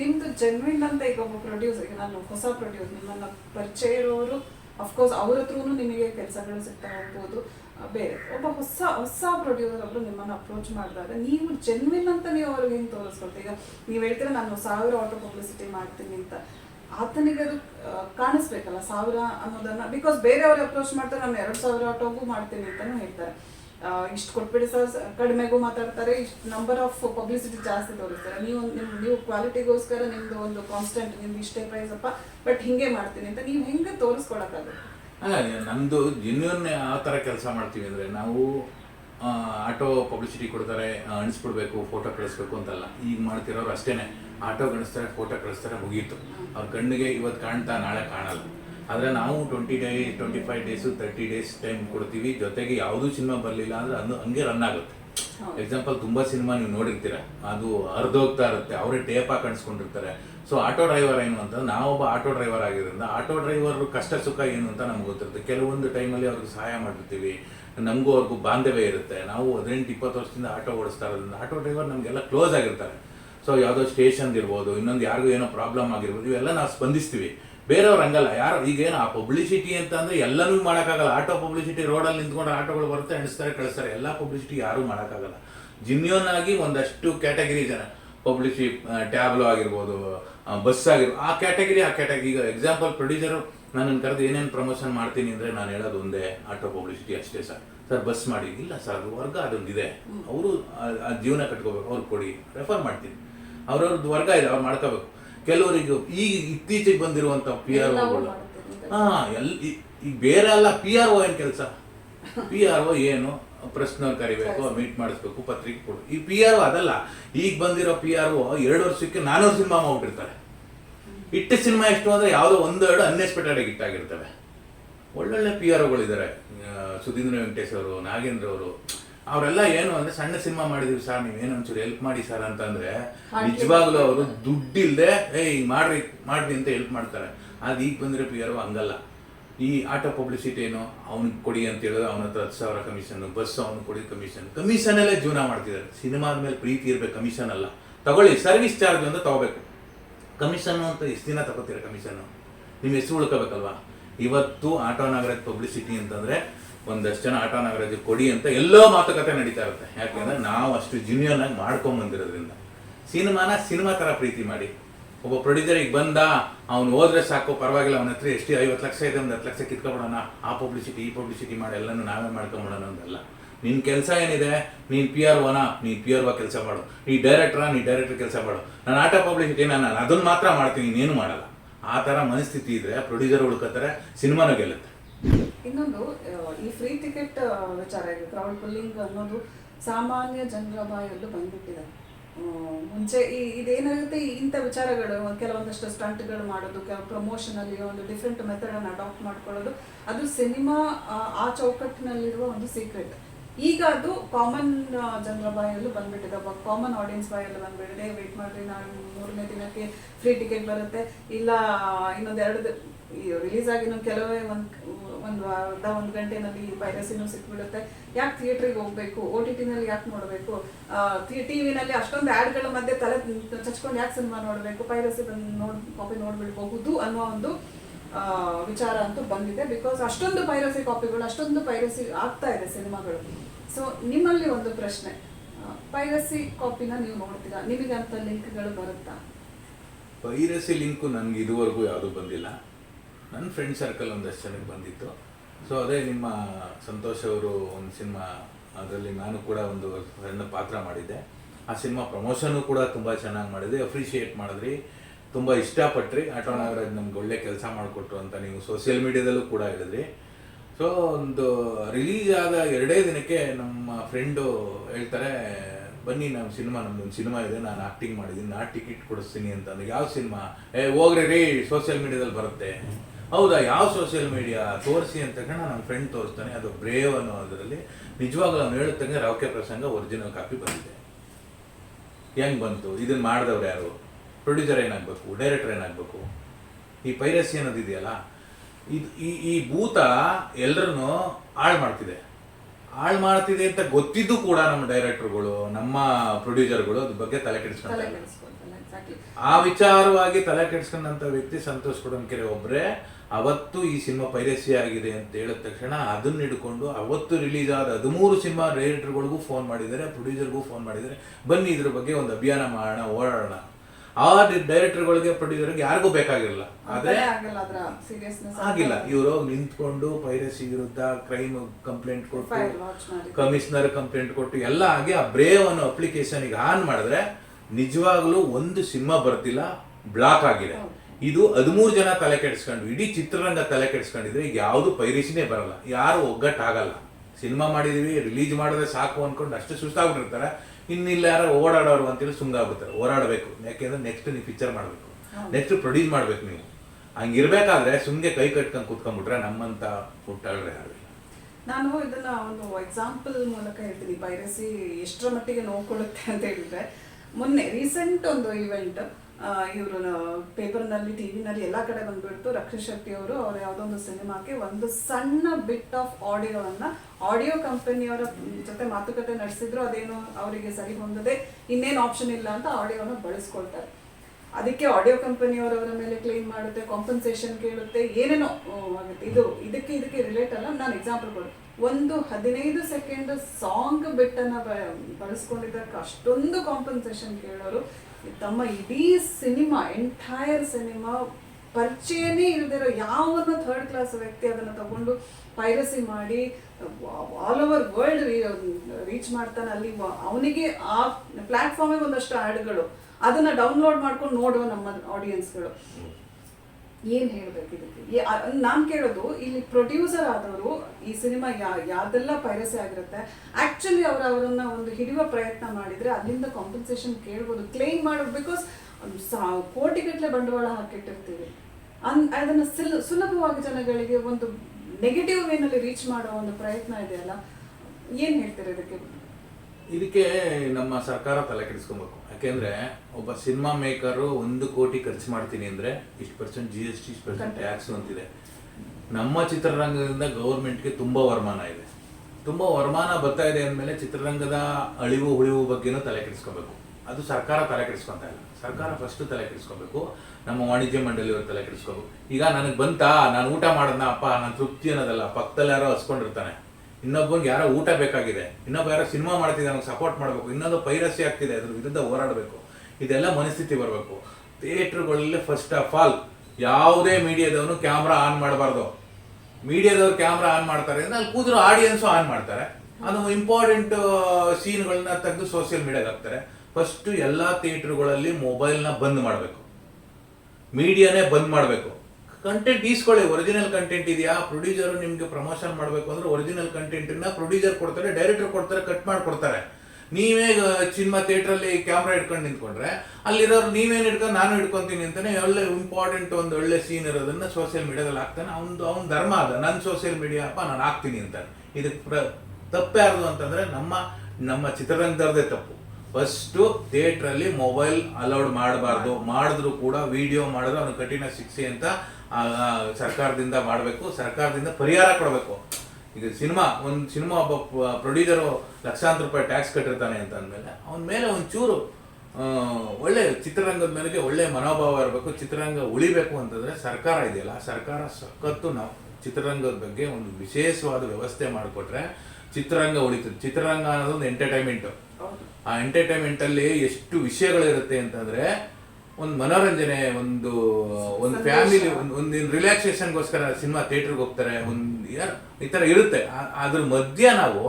ನಿಮ್ದು ಜೆನ್ವಿನ್ ಅಂತ ಈಗ ಒಬ್ಬ ಪ್ರೊಡ್ಯೂಸರ್ ಈಗ ನಾನು ಹೊಸ ಪ್ರೊಡ್ಯೂಸ್ ನಿಮ್ಮನ್ನ ಪರಿಚಯ ಇರೋರು ಅಫ್ಕೋರ್ಸ್ ಅವ್ರ ಹತ್ರನು ನಿಮಗೆ ಕೆಲಸಗಳು ಸಿಗ್ತಾ ಹೋಗ್ಬೋದು ಬೇರೆ. ಒಬ್ಬ ಹೊಸ ಹೊಸ ಪ್ರೊಡ್ಯೂಸರ್ ಅವರು ನಿಮ್ಮನ್ನ ಅಪ್ರೋಚ್ ಮಾಡಿದಾಗ ನೀವು ಜೆನ್ವಿನ್ ಅಂತ ನೀವು ಅವ್ರಿಗೆ ಹೆಂಗೆ ತೋರಿಸ್ಕೊಳ್ತೀವಿ ಈಗ ನೀವು ಹೇಳ್ತೀರಾ, ನಾನು ಸಾವಿರ ಆಟೋ ಪಬ್ಲಿಸಿಟಿ ಮಾಡ್ತೀನಿ ಅಂತ. ಆತನಿಗೆ ಅದು ಕಾಣಿಸ್ಬೇಕಲ್ಲ ಸಾವಿರ ಅನ್ನೋದನ್ನ? ಬಿಕಾಸ್ ಬೇರೆಯವ್ರು ಅಪ್ರೋಚ್ ಮಾಡ್ತಾರೆ, ನಾನು ಎರಡು ಸಾವಿರ ಆಟೋಗೂ ಮಾಡ್ತೀನಿ ಅಂತಾನು ಹೇಳ್ತಾರೆ. ಇಷ್ಟು ಕೊಟ್ಬಿಡಿ ಸರ್ ಕಡಿಮೆಗೂ ಮಾತಾಡ್ತಾರೆ, ಇಷ್ಟು ನಂಬರ್ ಆಫ್ ಪಬ್ಲಿಸಿಟಿ ಜಾಸ್ತಿ ತೋರಿಸ್ತಾರೆ. ನೀವು ನಿಮ್, ನೀವು ಕ್ವಾಲಿಟಿಗೋಸ್ಕರ ನಿಮ್ದು ಒಂದು ಕಾನ್ಸ್ಟೆಂಟ್ ನಿಮ್ದು ಇಷ್ಟೇ ಪ್ರೈಸ್ ಅಪ್ಪ ಬಟ್ ಹಿಂಗೆ ಮಾಡ್ತೀನಿ ಅಂತ ನೀವು ಹೆಂಗೆ ತೋರಿಸ್ಕೊಳಕ್ಕಾಗುತ್ತೆ? ಅಲ್ಲ ನಮ್ಮದು ಜೆನ್ಯೂನ್ ಆ ಥರ ಕೆಲಸ ಮಾಡ್ತೀವಿ ಅಂದರೆ ನಾವು ಆಟೋ ಪಬ್ಲಿಸಿಟಿ ಕೊಡ್ತಾರೆ ಅಣಿಸ್ಬಿಡ್ಬೇಕು ಫೋಟೋ ಕಳಿಸ್ಬೇಕು ಅಂತಲ್ಲ. ಈಗ ಮಾಡ್ತಿರೋರು ಅಷ್ಟೇನೆ. ಆಟೋ ಕಳಿಸ್ತಾರೆ ಫೋಟೋ ಕಳಿಸ್ತಾರೆ ಮುಗೀತು. ಅವ್ರ ಕಣ್ಣಿಗೆ ಇವತ್ತು ಕಾಣ್ತಾ ನಾಳೆ ಕಾಣಲ್ಲ. ಆದರೆ ನಾವು twenty day twenty five days thirty days time ಕೊಡ್ತೀವಿ. ಜೊತೆಗೆ ಯಾವುದೂ ಸಿನಿಮಾ ಬರಲಿಲ್ಲ ಅಂದರೆ ಅದು ಹಂಗೆ ರನ್ ಆಗುತ್ತೆ. ಎಕ್ಸಾಂಪಲ್ ತುಂಬ ಸಿನಿಮಾ ನೀವು ನೋಡಿರ್ತೀರ. ಅದು ಅರ್ಧೋಗ್ತಾ ಇರುತ್ತೆ. ಅವರೇ ಟೇಪ್ ಹಾಕಣಿಸ್ಕೊಂಡಿರ್ತಾರೆ ಸೊ ಆಟೋ ಡ್ರೈವರ್ ಏನು ಅಂತ ನಾವೊಬ್ಬ ಆಟೋ ಡ್ರೈವರ್ ಆಗಿರೋದ್ರಿಂದ ಆಟೋ ಡ್ರೈವರ್ ಕಷ್ಟ ಸುಖ ಏನು ಅಂತ ನಮ್ಗೆ ಗೊತ್ತಿರುತ್ತೆ. ಕೆಲವೊಂದು ಟೈಮಲ್ಲಿ ಅವ್ರಿಗೆ ಸಹಾಯ ಮಾಡಿರ್ತೀವಿ. ನಮಗೂ ಅವ್ರಿಗೂ ಬಾಂಧವ್ಯ ಇರುತ್ತೆ. ನಾವು ಹದಿನೆಂಟು ಇಪ್ಪತ್ತು ವರ್ಷದಿಂದ ಆಟೋ ಓಡಿಸ್ತಾ ಇರೋದ್ರಿಂದ ಆಟೋ ಡ್ರೈವರ್ ನಮಗೆಲ್ಲ ಕ್ಲೋಸ್ ಆಗಿರ್ತಾರೆ. ಸೊ ಯಾವುದೋ ಸ್ಟೇಷನ್ ಇರ್ಬೋದು ಇನ್ನೊಂದು ಯಾರಿಗೂ ಏನೋ ಪ್ರಾಬ್ಲಮ್ ಆಗಿರ್ಬೋದು ಇವೆಲ್ಲ ನಾವು ಸ್ಪಂದಿಸ್ತೀವಿ. ಬೇರೆಯವ್ರು ಹಂಗಲ್ಲ ಯಾರು ಈಗೇನು ಆ ಪಬ್ಲಿಸಿಟಿ ಅಂತ ಅಂದ್ರೆ ಎಲ್ಲನೂ ಮಾಡೋಕ್ಕಾಗಲ್ಲ. ಆಟೋ ಪಬ್ಲಿಸಿಟಿ ರೋಡಲ್ಲಿ ನಿಂತ್ಕೊಂಡು ಆಟೋಗಳು ಬರುತ್ತೆ ಎಣಿಸ್ತಾರೆ ಕಳಿಸ್ತಾರೆ. ಎಲ್ಲ ಪಬ್ಲಿಸಿಟಿ ಯಾರು ಮಾಡೋಕ್ಕಾಗಲ್ಲ. ಜಿನ್ಯೂನ್ ಆಗಿ ಒಂದಷ್ಟು ಕ್ಯಾಟಗರಿ ಜನ ಪಬ್ಲಿಸಿಟಿ ಟ್ಯಾಬ್ಲೋ ಆಗಿರ್ಬೋದು ಬಸ್ ಆಗಿರ್ಬೋದು ಆ ಕ್ಯಾಟಗರಿ ಆ ಕ್ಯಾಟಗರಿ ಈಗ ಎಕ್ಸಾಂಪಲ್ ಪ್ರೊಡ್ಯೂಸರು ನನ್ನನ್ನು ಕರೆದು ಏನೇನು ಪ್ರಮೋಷನ್ ಮಾಡ್ತೀನಿ ಅಂದರೆ ನಾನು ಹೇಳೋದು ಒಂದೇ ಆಟೋ ಪಬ್ಲಿಸಿಟಿ ಅಷ್ಟೇ ಸರ್. ಸರ್ ಬಸ್ ಮಾಡಿ. ಇಲ್ಲ ಸರ್ ವರ್ಗ ಅದೊಂದಿದೆ. ಅವರು ಆ ಜೀವನ ಕಟ್ಕೋಬೇಕು ಅವ್ರು ಕೊಡಿ ರೆಫರ್ ಮಾಡ್ತೀನಿ. ಅವ್ರವ್ರದ್ದು ವರ್ಗ ಇದೆ ಅವ್ರು ಮಾಡ್ಕೋಬೇಕು. ಕೆಲವರಿಗೆ ಈಗ ಇತ್ತೀಚೆಗೆ ಬಂದಿರುವಂಥ ಪಿ ಆರ್ ಒಗಳು. ಹಾ ಎಲ್ ಈಗ ಬೇರೆ ಅಲ್ಲ ಪಿ ಆರ್ ಒ ಏನು ಕೆಲಸ? ಪಿ ಆರ್ ಒ ಏನು? ಪ್ರಶ್ನೆ ಕರಿಬೇಕು ಮೀಟ್ ಮಾಡಿಸ್ಬೇಕು ಪತ್ರಿಕೆ ಕೊಡು. ಈ ಪಿ ಆರ್ ಒ ಅದಲ್ಲ ಈಗ ಬಂದಿರೋ ಪಿ ಆರ್ ಒ ಎರಡು ವರ್ಷಕ್ಕೆ ನಾನೂರು ಸಿನಿಮಾ ಮಾಡ್ಬಿಟ್ಟಿರ್ತಾರೆ. ಇಟ್ಟ ಸಿನಿಮಾ ಎಷ್ಟು ಅಂದ್ರೆ ಯಾವುದೋ ಒಂದೆರಡು ಅನ್ಎಕ್ಸ್ಪೆಕ್ಟೆಡ್ ಆಗಿ ಇಟ್ಟಾಗಿರ್ತವೆ. ಒಳ್ಳೊಳ್ಳೆ ಪಿ ಆರ್ ಒಗಳಿದ್ದಾರೆ ಸುಧೀಂದ್ರ ವೆಂಕಟೇಶ್ ಅವರು ನಾಗೇಂದ್ರ ಅವರು ಅವರೆಲ್ಲ ಏನು ಅಂದ್ರೆ ಸಣ್ಣ ಸಿನಿಮಾ ಮಾಡಿದೀವಿ ಸರ್ ನೀವೇನು ಒಂಚೂರು ಹೆಲ್ಪ್ ಮಾಡಿ ಸರ್ ಅಂತಂದ್ರೆ ನಿಜವಾಗ್ಲೂ ಅವರು ದುಡ್ಡಿಲ್ದೆ ಏಯ್ ಮಾಡ್ರಿ ಮಾಡ್ರಿ ಅಂತ ಹೆಲ್ಪ್ ಮಾಡ್ತಾರೆ. ಅದು ಈಗ ಬಂದ್ರೆ ಪಿ ಆರ್ ಹಂಗಲ್ಲ. ಈ ಆಟೋ ಪಬ್ಲಿಸಿಟಿ ಏನು ಅವ್ನಿಗೆ ಕೊಡಿ ಅಂತ ಹೇಳಿದ್ರೆ ಅವನ ಹತ್ರ ಹತ್ತು ಸಾವಿರ ಕಮಿಷನ್ ಬಸ್ ಅವ್ನು ಕೊಡಿ ಕಮಿಷನ್ ಕಮಿಷನಲ್ಲೇ ಜೀವನ ಮಾಡ್ತಿದ್ದಾರೆ. ಸಿನಿಮಾದ ಮೇಲೆ ಪ್ರೀತಿ ಇರ್ಬೇಕು ಕಮಿಷನ್ ಅಲ್ಲ. ತಗೊಳ್ಳಿ ಸರ್ವಿಸ್ ಚಾರ್ಜ್ ಅಂತ ತಗೋಬೇಕು. ಕಮಿಷನ್ ಅಂತ ಎಷ್ಟು ದಿನ ತಗೋತೀರ ಕಮಿಷನ್ ನಿಮ್ಮ ಹೆಸರು ಉಳ್ಕೋಬೇಕಲ್ವಾ? ಇವತ್ತು ಆಟೋ ನಗರದ ಪಬ್ಲಿಸಿಟಿ ಅಂತಂದ್ರೆ ಒಂದಷ್ಟು ಜನ ಆಟ ನಾಗರಾಜ್ ಕೊಡಿ ಅಂತ ಎಲ್ಲೋ ಮಾತುಕತೆ ನಡೀತಾ ಇರುತ್ತೆ. ಯಾಕೆಂದ್ರೆ ನಾವು ಅಷ್ಟು ಜೂನಿಯರ್ ಆಗಿ ಮಾಡ್ಕೊಂಡ್ ಬಂದಿರೋದ್ರಿಂದ. ಸಿನಿಮಾನ ಸಿನಿಮಾ ತರ ಪ್ರೀತಿ ಮಾಡಿ. ಒಬ್ಬ ಪ್ರೊಡ್ಯೂಸರ್ ಈಗ ಬಂದ, ಅವ್ನು ಹೋದ್ರೆ ಸಾಕು, ಪರವಾಗಿಲ್ಲ, ಅವನ ಹತ್ರ ಎಷ್ಟು ಐವತ್ತು ಲಕ್ಷ ಇದೆ, ಒಂದು ಹತ್ತು ಲಕ್ಷ ಕಿತ್ಕೊಬಿಡೋಣ. ಆ ಪಬ್ಲಿಸಿಟಿ ಈ ಪಬ್ಲಿಸಿಟಿ ಮಾಡಿ ಎಲ್ಲನೂ ನಾವೇ ಮಾಡ್ಕೊಂಬಿಡೋಣ ಅಂದಲ್ಲ ನಿನ್ನ ಕೆಲಸ ಏನಿದೆ? ನೀನ್ ಪಿ ಆರ್ ಓನಾ ನೀನು ಪಿ ಆರ್ ಓ ಕೆಲಸ ಮಾಡು. ನೀ ಡೈರೆಕ್ಟ್ರಾ ನೀ ಡೈರೆಕ್ಟರ್ ಕೆಲಸ ಮಾಡು. ನಾನು ಆಟ ಪಬ್ಲಿಸಿಟಿ ನಾನು ಅದನ್ನ ಮಾತ್ರ ಮಾಡ್ತೀನಿ ನೀನೇನು ಮಾಡಲ್ಲ. ಆ ಥರ ಮನಸ್ಥಿತಿ ಇದ್ರೆ ಪ್ರೊಡ್ಯೂಸರ್ ಉಳ್ಕೋತಾರೆ ಸಿನಿಮಾನೂ ಗೆಲ್ಲುತ್ತೆ. ಇನ್ನೊಂದು ಈ ಫ್ರೀ ಟಿಕೆಟ್ ವಿಚಾರ ಇದೆ. ಕ್ರೌಡ್ ಪುಲ್ಲಿಂಗ್ ಅನ್ನೋದು ಸಾಮಾನ್ಯ ಜನರ ಬಾಯಲ್ಲೂ ಬಂದ್ಬಿಟ್ಟಿದೆ. ಮುಂಚೆ ಈ ಇದೇನಾಗುತ್ತೆ ಇಂಥ ವಿಚಾರಗಳು, ಕೆಲವೊಂದಷ್ಟು ಸ್ಟಂಟ್ಗಳು ಮಾಡೋದು ಕೆಲವು ಪ್ರಮೋಷನ್ ಅಲ್ಲಿ ಒಂದು ಡಿಫ್ರೆಂಟ್ ಮೆಥಡ್ ಅನ್ನು ಅಡಾಪ್ಟ್ ಮಾಡ್ಕೊಳ್ಳೋದು, ಅದು ಸಿನಿಮಾ ಆ ಚೌಕಟ್ಟಿನಲ್ಲಿರುವ ಒಂದು ಸೀಕ್ರೆಟ್ ಈಗ ಅದು ಕಾಮನ್ ಜನರ ಬಾಯಲ್ಲೂ ಬಂದ್ಬಿಟ್ಟಿದೆ. ಒಬ್ಬ ಕಾಮನ್ ಆಡಿಯನ್ಸ್ ಬಾಯಲ್ಲೂ ಬಂದ್ಬಿಟ್ಟಿದೆ. ವೇಟ್ ಮಾಡ್ರಿ, ನಾನು ಮೂರನೇ ದಿನಕ್ಕೆ ಫ್ರೀ ಟಿಕೆಟ್ ಬರುತ್ತೆ. ಇಲ್ಲ, ಇನ್ನೊಂದು ಎರಡು ರಿಲೀಸ್ ಆಗಿ ಇನ್ನೊಂದು ಕೆಲವೇ ಒಂದು ಒಂದು ಅರ್ಧ ಒಂದು ಗಂಟೆನಲ್ಲಿ ಪೈರಸಿನೂ ಸಿಕ್ಬಿಡುತ್ತೆ. ಯಾಕೆ ಥಿಯೇಟ್ರಿಗೆ ಹೋಗ್ಬೇಕು? ಓ ಟಿ ಟಿನಲ್ಲಿ ಯಾಕೆ ನೋಡಬೇಕು? ಟಿ ವಿನಲ್ಲಿ ಅಷ್ಟೊಂದು ಆ್ಯಡ್ಗಳ ಮಧ್ಯೆ ತಲೆ ಚಚ್ಕೊಂಡು ಯಾಕೆ ಸಿನಿಮಾ ನೋಡಬೇಕು? ಪೈರಸಿ ಬಂದು ನೋಡ್ ಕಾಪಿ ನೋಡ್ಬಿಡ್ಬಹುದು ಅನ್ನೋ ಒಂದು ವಿಚಾರ ಅಂತೂ ಬಂದಿದೆ. ಬಿಕಾಸ್ ಅಷ್ಟೊಂದು ಪೈರಸಿ ಕಾಪಿಗಳು ಅಷ್ಟೊಂದು ಪೈರಸಿ ಆಗ್ತಾ ಇದೆ ಸಿನಿಮಾಗಳು. ಸೊ ನಿಮ್ಮಲ್ಲಿ ಒಂದು ಪ್ರಶ್ನೆ. ಪೈರಸಿ ಕಾಪಿನ ನೀವು ನೋಡ್ತೀರಾ? ಅಂತ ಲಿಂಕ್ಗಳು ಬರುತ್ತಾ? ಪೈರಸಿ ಲಿಂಕು ನನಗೆ ಇದುವರೆಗೂ ಯಾವುದೂ ಬಂದಿಲ್ಲ. ನನ್ನ ಫ್ರೆಂಡ್ ಸರ್ಕಲ್ ಒಂದಷ್ಟು ಜನಕ್ಕೆ ಬಂದಿತ್ತು. ಸೊ ಅದೇ ನಿಮ್ಮ ಸಂತೋಷ್ ಅವರು ಒಂದು ಸಿನಿಮಾ ಅದರಲ್ಲಿ ನಾನು ಕೂಡ ಒಂದು ಸಣ್ಣ ಪಾತ್ರ ಮಾಡಿದ್ದೆ. ಆ ಸಿನಿಮಾ ಪ್ರಮೋಷನು ಕೂಡ ತುಂಬ ಚೆನ್ನಾಗಿ ಮಾಡಿದ್ರಿ. ಅಪ್ರಿಷಿಯೇಟ್ ಮಾಡಿದ್ರಿ. ತುಂಬ ಇಷ್ಟಪಟ್ರಿ. ಆಟೋ ನಾಗರಾಜ್ ನಮ್ಗೆ ಒಳ್ಳೆ ಕೆಲಸ ಮಾಡಿಕೊಟ್ರು ಅಂತ ನೀವು ಸೋಷಿಯಲ್ ಮೀಡಿಯಾದಲ್ಲೂ ಕೂಡ ಹೇಳಿದ್ರಿ. ಸೊ ಒಂದು ರಿಲೀಸ್ ಆದ ಎರಡೇ ದಿನಕ್ಕೆ ನಮ್ಮ ಫ್ರೆಂಡು ಹೇಳ್ತಾರೆ, ಬನ್ನಿ ನಮ್ಮ ಸಿನಿಮಾ, ನಮ್ದೊಂದು ಸಿನಿಮಾ ಇದೆ. ನಾನು ಆಕ್ಟಿಂಗ್ ಮಾಡಿದ್ದೀನಿ. ನಾನು ಟಿಕೆಟ್ ಕೊಡಿಸ್ತೀನಿ ಅಂತ. ಯಾವ ಸಿನಿಮಾ? ಏ, ಹೋಗ್ರಿ ರೀ. ಸೋಷಿಯಲ್ ಮೀಡಿಯಾದಲ್ಲಿ ಬರುತ್ತೆ. ಹೌದಾ ಯಾವ ಸೋಷಿಯಲ್ ಮೀಡಿಯಾ ತೋರಿಸಿ ಅಂತ ತಕ್ಷಣ ನನ್ನ ಫ್ರೆಂಡ್ ತೋರಿಸ್ತಾನೆ ಅದು ಬ್ರೇವ್ ಅನ್ನೋ ಅದರಲ್ಲಿ. ನಿಜವಾಗ್ಲೂ ಅವ್ನು ಹೇಳುತ್ತಂಗೆ ರೌಕೆ ಪ್ರಸಂಗ ಒರಿಜಿನಲ್ ಕಾಪಿ ಬಂದಿದೆ. ಹೆಂಗೆ ಬಂತು? ಇದನ್ನ ಮಾಡಿದವ್ರು ಯಾರು? ಪ್ರೊಡ್ಯೂಸರ್ ಏನಾಗಬೇಕು? ಡೈರೆಕ್ಟರ್ ಏನಾಗಬೇಕು? ಈ ಪೈರಸಿ ಅನ್ನೋದು ಇದೆಯಲ್ಲ? ಇದು ಈ ಈ ಭೂತ ಎಲ್ಲರನ್ನು ಹಾಳು ಮಾಡ್ತಿದೆ. ಹಾಳು ಮಾಡ್ತಿದೆ ಅಂತ ಗೊತ್ತಿದ್ದು ಕೂಡ ನಮ್ಮ ಡೈರೆಕ್ಟರ್ಗಳು ನಮ್ಮ ಪ್ರೊಡ್ಯೂಸರ್ಗಳು ಅದ್ರ ಬಗ್ಗೆ ತಲೆ ಕೆಡಿಸ್ಕೊಂತಾರೆ ಎಕ್ಸಾಕ್ಟ್ಲಿ ಆ ವಿಚಾರವಾಗಿ ತಲೆ ಕೆಡಿಸ್ಕೊಂಡಂತ ವ್ಯಕ್ತಿ ಸಂತೋಷ್ ಕೊಡಂಕೆರೆ ಒಬ್ರೆ ಅವತ್ತು ಈ ಸಿನಿಮಾ ಪೈರಸಿ ಆಗಿದೆ ಅಂತ ಹೇಳಿದ ತಕ್ಷಣ ಅದನ್ನ ಹಿಡ್ಕೊಂಡು ಅವತ್ತು ರಿಲೀಸ್ ಆದ ಹದಿಮೂರು ಸಿನಿಮಾ ಡೈರೆಕ್ಟರ್ಗಳಿಗೂ ಫೋನ್ ಮಾಡಿದ್ದಾರೆ ಪ್ರೊಡ್ಯೂಸರ್ಗೂ ಫೋನ್ ಮಾಡಿದ್ದಾರೆ. ಬನ್ನಿ ಇದ್ರ ಬಗ್ಗೆ ಒಂದು ಅಭಿಯಾನ ಮಾಡೋಣ ಓಡಾಡೋಣ. ಆ ಡೈರೆಕ್ಟರ್ಗಳಿಗೆ ಪ್ರೊಡ್ಯೂಸರ್ಗೆ ಯಾರಿಗೂ ಬೇಕಾಗಿರಲ್ಲ ಆದರೆ ಆಗಲ್ಲ ಇವರು ನಿಂತ್ಕೊಂಡು ಪೈರಸಿ ವಿರುದ್ಧ ಕ್ರೈಮ್ ಕಂಪ್ಲೇಂಟ್ ಕೊಟ್ಟು. ಕಮಿಷನರ್ ಕಂಪ್ಲೇಂಟ್ ಕೊಟ್ಟು ಎಲ್ಲ ಆಗಿ ಆ ಬ್ರೇವ್ ಅನ್ನೋ ಅಪ್ಲಿಕೇಶನ್ ಈಗ ಆನ್ ಮಾಡಿದ್ರೆ ನಿಜವಾಗ್ಲೂ ಒಂದು ಸಿನಿಮಾ ಬರ್ತಿಲ್ಲ ಬ್ಲಾಕ್ ಆಗಿದೆ. ಇದು ಹದಿಮೂರು ಜನ ತಲೆ ಕೆಡಿಸ್ಕೊಂಡು ಇಡೀ ಚಿತ್ರರಂಗ ತಲೆ ಕೆಡಿಸ್ಕೊಂಡಿದ್ರೆ ಈಗ ಯಾವುದು ಪೈರಸಿನೇ ಬರಲ್ಲ. ಯಾರು ಒಗ್ಗಟ್ಟಾಗಲ್ಲ. ಸಿನಿಮಾ ಮಾಡಿದೀವಿ ರಿಲೀಸ್ ಮಾಡಿದ್ರೆ ಸಾಕು ಅನ್ಕೊಂಡು ಅಷ್ಟು ಸುಸ್ತಾಗ್ಬಿಟ್ಟಿರ್ತಾರೆ. ಇನ್ನಿಲ್ಲ ಯಾರು ಓಡಾಡೋರು ಅಂತೇಳಿ ಸುಮ್ಗಾಗ್ಬಿಡ್ತಾರೆ. ಓಡಾಡಬೇಕು ಯಾಕೆಂದ್ರೆ ನೆಕ್ಸ್ಟ್ ನೀವು ಪಿಕ್ಚರ್ ಮಾಡಬೇಕು. ನೆಕ್ಸ್ಟ್ ಪ್ರೊಡ್ಯೂಸ್ ಮಾಡ್ಬೇಕು ನೀವು. ಹಂಗಿರ್ಬೇಕಾದ್ರೆ ಸುಮ್ಮನೆ ಕೈ ಕಟ್ಕೊಂಡು ಕುತ್ಕೊಂಡ್ಬಿಟ್ರೆ ನಮ್ಮಂತ ಹುಟ್ಟಾಳ್ರೆ ಯಾರು ನಾನು ಇದನ್ನ ಒಂದು ಎಕ್ಸಾಂಪಲ್ ಮೂಲಕ ಹೇಳ್ತೀನಿ. ಪೈರಸಿ ಎಷ್ಟರ ಮಟ್ಟಿಗೆ ನೋಡ್ಕೊಳ್ಳುತ್ತೆ ಅಂತ ಹೇಳಿದ್ರೆ ಮೊನ್ನೆ ರೀಸೆಂಟ್ ಒಂದು ಇವೆಂಟ್ ಇವರು ಪೇಪರ್ನಲ್ಲಿ ಟಿ ವಿನಲ್ಲಿ ಎಲ್ಲ ಕಡೆ ಬಂದ್ಬಿಟ್ಟು ರಕ್ಷಿತ್ ಶೆಟ್ಟಿ ಅವರು ಅವ್ರ ಯಾವುದೋ ಒಂದು ಸಿನಿಮಾಕ್ಕೆ ಒಂದು ಸಣ್ಣ ಬಿಟ್ ಆಫ್ ಆಡಿಯೋವನ್ನು ಆಡಿಯೋ ಕಂಪನಿಯವರ ಜೊತೆ ಮಾತುಕತೆ ನಡೆಸಿದ್ರು. ಅದೇನು ಅವರಿಗೆ ಸರಿ ಹೊಂದದೆ ಇನ್ನೇನು ಆಪ್ಷನ್ ಇಲ್ಲ ಅಂತ ಆಡಿಯೋನ ಬಳಸ್ಕೊಳ್ತಾರೆ. ಅದಕ್ಕೆ ಆಡಿಯೋ ಕಂಪನಿಯವರವರ ಮೇಲೆ ಕ್ಲೇಮ್ ಮಾಡುತ್ತೆ ಕಾಂಪನ್ಸೇಷನ್ ಕೇಳುತ್ತೆ, ಏನೇನೋ ಆಗುತ್ತೆ. ಇದು, ಇದಕ್ಕೆ ಇದಕ್ಕೆ ರಿಲೇಟ್ ಅಲ್ಲ. ನಾನು ಎಕ್ಸಾಂಪಲ್ ಕೊಡು ಒಂದು ಹದಿನೈದು ಸೆಕೆಂಡ್ ಸಾಂಗ್ ಬಿಟ್ಟನ್ನ ಬಳಸ್ಕೊಂಡಿದ್ದಕ್ಕೆ ಅಷ್ಟೊಂದು ಕಾಂಪನ್ಸೇಷನ್ ಕೇಳೋರು. ತಮ್ಮ ಇಡೀ ಸಿನಿಮಾ ಎಂಟೈರ್ ಸಿನಿಮಾ ಪರಿಚಯನೇ ಇಲ್ದಿರೋ ಯಾವನ್ನ ಥರ್ಡ್ ಕ್ಲಾಸ್ ವ್ಯಕ್ತಿ ಅದನ್ನು ತಗೊಂಡು ಪೈರಸಿ ಮಾಡಿ ಆಲ್ ಓವರ್ ವರ್ಲ್ಡ್ ರೀಚ್ ಮಾಡ್ತಾನೆ. ಅಲ್ಲಿ ಅವನಿಗೆ ಆ ಪ್ಲಾಟ್ಫಾರ್ಮೇ ಒಂದಷ್ಟು ಹಾಡುಗಳು ಅದನ್ನ ಡೌನ್ಲೋಡ್ ಮಾಡ್ಕೊಂಡು ನೋಡುವ ನಮ್ಮ ಆಡಿಯನ್ಸ್ಗಳು ಏನ್ ಹೇಳಬೇಕು ಇದಕ್ಕೆ? ನಾನು ಕೇಳೋದು, ಇಲ್ಲಿ ಪ್ರೊಡ್ಯೂಸರ್ ಆದವರು ಈ ಸಿನಿಮಾ ಯಾ, ಯಾವ್ದೆಲ್ಲ ಪೈರಸಿ ಆಗಿರುತ್ತೆ ಆಕ್ಚುಲಿ ಅವ್ರ ಅವರನ್ನ ಒಂದು ಹಿಡಿಯುವ ಪ್ರಯತ್ನ ಮಾಡಿದ್ರೆ ಅಲ್ಲಿಂದ ಕಾಂಪನ್ಸೇಷನ್ ಕೇಳ್ಬೋದು ಕ್ಲೇಮ್ ಮಾಡೋದು ಬಿಕಾಸ್ ಕೋಟಿಗಟ್ಟಲೆ ಬಂಡವಾಳ ಹಾಕಿಟ್ಟಿರ್ತೀವಿ. ಅನ್, ಅದನ್ನ ಸಿಲ್, ಸುಲಭವಾಗಿ ಜನಗಳಿಗೆ ಒಂದು ನೆಗೆಟಿವ್ ವೇನಲ್ಲಿ ರೀಚ್ ಮಾಡೋ ಒಂದು ಪ್ರಯತ್ನ ಇದೆಯಲ್ಲ, ಏನು ಹೇಳ್ತೀರಾ ಇದಕ್ಕೆ? ಇದಕ್ಕೆ ನಮ್ಮ ಸರ್ಕಾರ ತಲೆ ಕೆಡಿಸ್ಕೊಬೇಕು. ಯಾಕೆಂದ್ರೆ ಒಬ್ಬ ಸಿನಿಮಾ ಮೇಕರು ಒಂದು ಕೋಟಿ ಖರ್ಚು ಮಾಡ್ತೀನಿ ಅಂದ್ರೆ ಇಷ್ಟು ಪರ್ಸೆಂಟ್ ಜಿ ಎಸ್ ಟಿ ಇಷ್ಟು ಪರ್ಸೆಂಟ್ ಟ್ಯಾಕ್ಸ್ ಅಂತಿದೆ. ನಮ್ಮ ಚಿತ್ರರಂಗದಿಂದ ಗೌರ್ಮೆಂಟ್ಗೆ ತುಂಬಾ ವರಮಾನ ಇದೆ. ತುಂಬಾ ವರಮಾನ ಬರ್ತಾ ಇದೆ ಅಂದಮೇಲೆ ಚಿತ್ರರಂಗದ ಅಳಿವು ಉಳಿವು ಬಗ್ಗೆನೂ ತಲೆ ಕೆಡಿಸ್ಕೋಬೇಕು. ಅದು ಸರ್ಕಾರ ತಲೆ ಕೆಡಿಸ್ಕೊಂತ ಇಲ್ಲ. ಸರ್ಕಾರ ಫಸ್ಟ್ ತಲೆ ಕೆಡಿಸ್ಕೋಬೇಕು. ನಮ್ಮ ವಾಣಿಜ್ಯ ಮಂಡಳಿಯವರು ತಲೆ ಕೆಡಿಸ್ಕೋಬೇಕು. ಈಗ ನನಗೆ ಬಂತಾ? ನಾನು ಊಟ ಮಾಡೋದನ್ನ ಅಪ್ಪ? ನಾನು ತೃಪ್ತಿ ಅನ್ನೋದಲ್ಲ. ಪಕ್ಕದಲ್ಲಿ ಯಾರೋ ಹಸ್ಕೊಂಡಿರ್ತಾನೆ. ಇನ್ನೊಬ್ಬನಿಗೆ ಯಾರೋ ಊಟ ಬೇಕಾಗಿದೆ, ಇನ್ನೊಬ್ಬ ಯಾರೋ ಸಿನಿಮಾ ಮಾಡ್ತಿದ್ದೆ ಅವ್ನಿಗೆ ಸಪೋರ್ಟ್ ಮಾಡಬೇಕು, ಇನ್ನೊಂದು ಪೈರಸಿ ಆಗ್ತಿದೆ, ಅದ್ರ ವಿರುದ್ಧ ಹೋರಾಡಬೇಕು. ಇದೆಲ್ಲ ಮನಸ್ಥಿತಿ ಬರಬೇಕು. ಥಿಯೇಟ್ರ್ಗಳಲ್ಲಿ ಫಸ್ಟ್ ಆಫ್ ಆಲ್ ಯಾವುದೇ ಮೀಡಿಯಾದವನು ಕ್ಯಾಮ್ರಾ ಆನ್ ಮಾಡಬಾರ್ದು. ಮೀಡಿಯಾದವ್ರು ಕ್ಯಾಮ್ರಾ ಆನ್ ಮಾಡ್ತಾರೆ ಅಂದ್ರೆ ಅಲ್ಲಿ ಕೂದಲು ಆಡಿಯನ್ಸು ಆನ್ ಮಾಡ್ತಾರೆ. ಅದು ಇಂಪಾರ್ಟೆಂಟ್ ಸೀನ್ಗಳನ್ನ ತೆಗೆದು ಸೋಷಿಯಲ್ ಮೀಡಿಯಾಗೆ ಹಾಕ್ತಾರೆ. ಫಸ್ಟ್ ಎಲ್ಲ ಥಿಯೇಟ್ರ್ಗಳಲ್ಲಿ ಮೊಬೈಲ್ನ ಬಂದ್ ಮಾಡಬೇಕು. ಮೀಡಿಯಾನೇ ಬಂದ್ ಮಾಡಬೇಕು. ಕಂಟೆಂಟ್ ಈಸ್ಕೊಳ್ಳಿ ಒರಿಜಿನಲ್ ಕಂಟೆಂಟ್ ಇದೆಯಾ? ಪ್ರೊಡ್ಯೂಸರ್ ನಿಮಗೆ ಪ್ರಮೋಷನ್ ಮಾಡಬೇಕು ಅಂದ್ರೆ ಒರಿಜಿನಲ್ ಕಂಟೆಂಟನ್ನ ಪ್ರೊಡ್ಯೂಸರ್ ಕೊಡ್ತಾರೆ ಡೈರೆಕ್ಟರ್ ಕೊಡ್ತಾರೆ ಕಟ್ ಮಾಡಿ ಕೊಡ್ತಾರೆ ನೀವೇ ಸಿನಿಮಾ ಥಿಯೇಟ್ರಲ್ಲಿ ಕ್ಯಾಮ್ರಾ ಇಟ್ಕೊಂಡು ನಿಂತ್ಕೊಂಡ್ರೆ, ಅಲ್ಲಿರೋರು ನೀವೇನು ಹಿಡ್ಕೊಂಡು ನಾನು ಇಟ್ಕೊತೀನಿ ಅಂತಾನೆ ಒಳ್ಳೆ ಇಂಪಾರ್ಟೆಂಟ್ ಒಂದು ಒಳ್ಳೆ ಸೀನ್ ಇರೋದನ್ನ ಸೋಷಿಯಲ್ ಮೀಡಿಯಾದಲ್ಲಿ ಹಾಕ್ತಾನೆ. ಅವ್ನು ಅವ್ನ ಧರ್ಮ ಅದ. ನನ್ನ ಸೋಷಿಯಲ್ ಮೀಡಿಯಾ ಅಪ್ಪ, ನಾನು ಹಾಕ್ತೀನಿ ಅಂತ ಇದಕ್ಕೆ ಪ್ರ ಅಂತಂದರೆ ಅಂತಂದ್ರೆ ನಮ್ಮ ನಮ್ಮ ಚಿತ್ರರಂಗದವ್ರದೇ ತಪ್ಪು. ಫಸ್ಟು ಥಿಯೇಟ್ರಲ್ಲಿ ಮೊಬೈಲ್ ಅಲೌಡ್ ಮಾಡಬಾರ್ದು. ಮಾಡಿದ್ರು ಕೂಡ ವಿಡಿಯೋ ಮಾಡಿದ್ರೆ ಅವನು ಕಠಿಣ ಶಿಕ್ಷೆ ಅಂತ ಆ, ಸರ್ಕಾರದಿಂದ ಮಾಡಬೇಕು ಸರ್ಕಾರದಿಂದ ಪರಿಹಾರ ಕೊಡಬೇಕು. ಇದು ಸಿನಿಮಾ ಒಂದು ಸಿನಿಮಾ ಒಬ್ಬ ಪ್ರೊಡ್ಯೂಸರು ಲಕ್ಷಾಂತರ ರೂಪಾಯಿ ಟ್ಯಾಕ್ಸ್ ಕಟ್ಟಿರ್ತಾನೆ ಅಂತ ಅಂದಮೇಲೆ ಅವನ ಮೇಲೆ ಒಂಚೂರು ಚೂರು ಒಳ್ಳೆ ಚಿತ್ರರಂಗದ ಮೇಲೆ ಒಳ್ಳೆ ಮನೋಭಾವ ಇರಬೇಕು ಚಿತ್ರರಂಗ ಉಳಿಬೇಕು ಅಂತಂದರೆ ಸರ್ಕಾರ ಇದೆಯಲ್ಲ ಸರ್ಕಾರ ಸಖತ್ತು ನಾವು ಚಿತ್ರರಂಗದ ಬಗ್ಗೆ ಒಂದು ವಿಶೇಷವಾದ ವ್ಯವಸ್ಥೆ ಮಾಡಿಕೊಟ್ರೆ ಚಿತ್ರರಂಗ ಉಳಿತದೆ. ಚಿತ್ರರಂಗ ಅನ್ನೋದು ಒಂದು ಎಂಟರ್ಟೈನ್ಮೆಂಟ್ ಆ ಎಂಟರ್ಟೈನ್ಮೆಂಟಲ್ಲಿ ಎಷ್ಟು ವಿಷಯಗಳಿರುತ್ತೆ ಅಂತಂದ್ರೆ ಒಂದು ಮನೋರಂಜನೆ ಒಂದು ಒಂದು ಫ್ಯಾಮಿಲಿ ಒಂದು ರಿಲ್ಯಾಕ್ಸೇಷನ್ಗೋಸ್ಕರ ಸಿನಿಮಾ ಥಿಯೇಟ್ರಿಗೆ ಹೋಗ್ತಾರೆ ಒಂದು ಈ ಥರ ಇರುತ್ತೆ. ಅದ್ರ ಮಧ್ಯ ನಾವು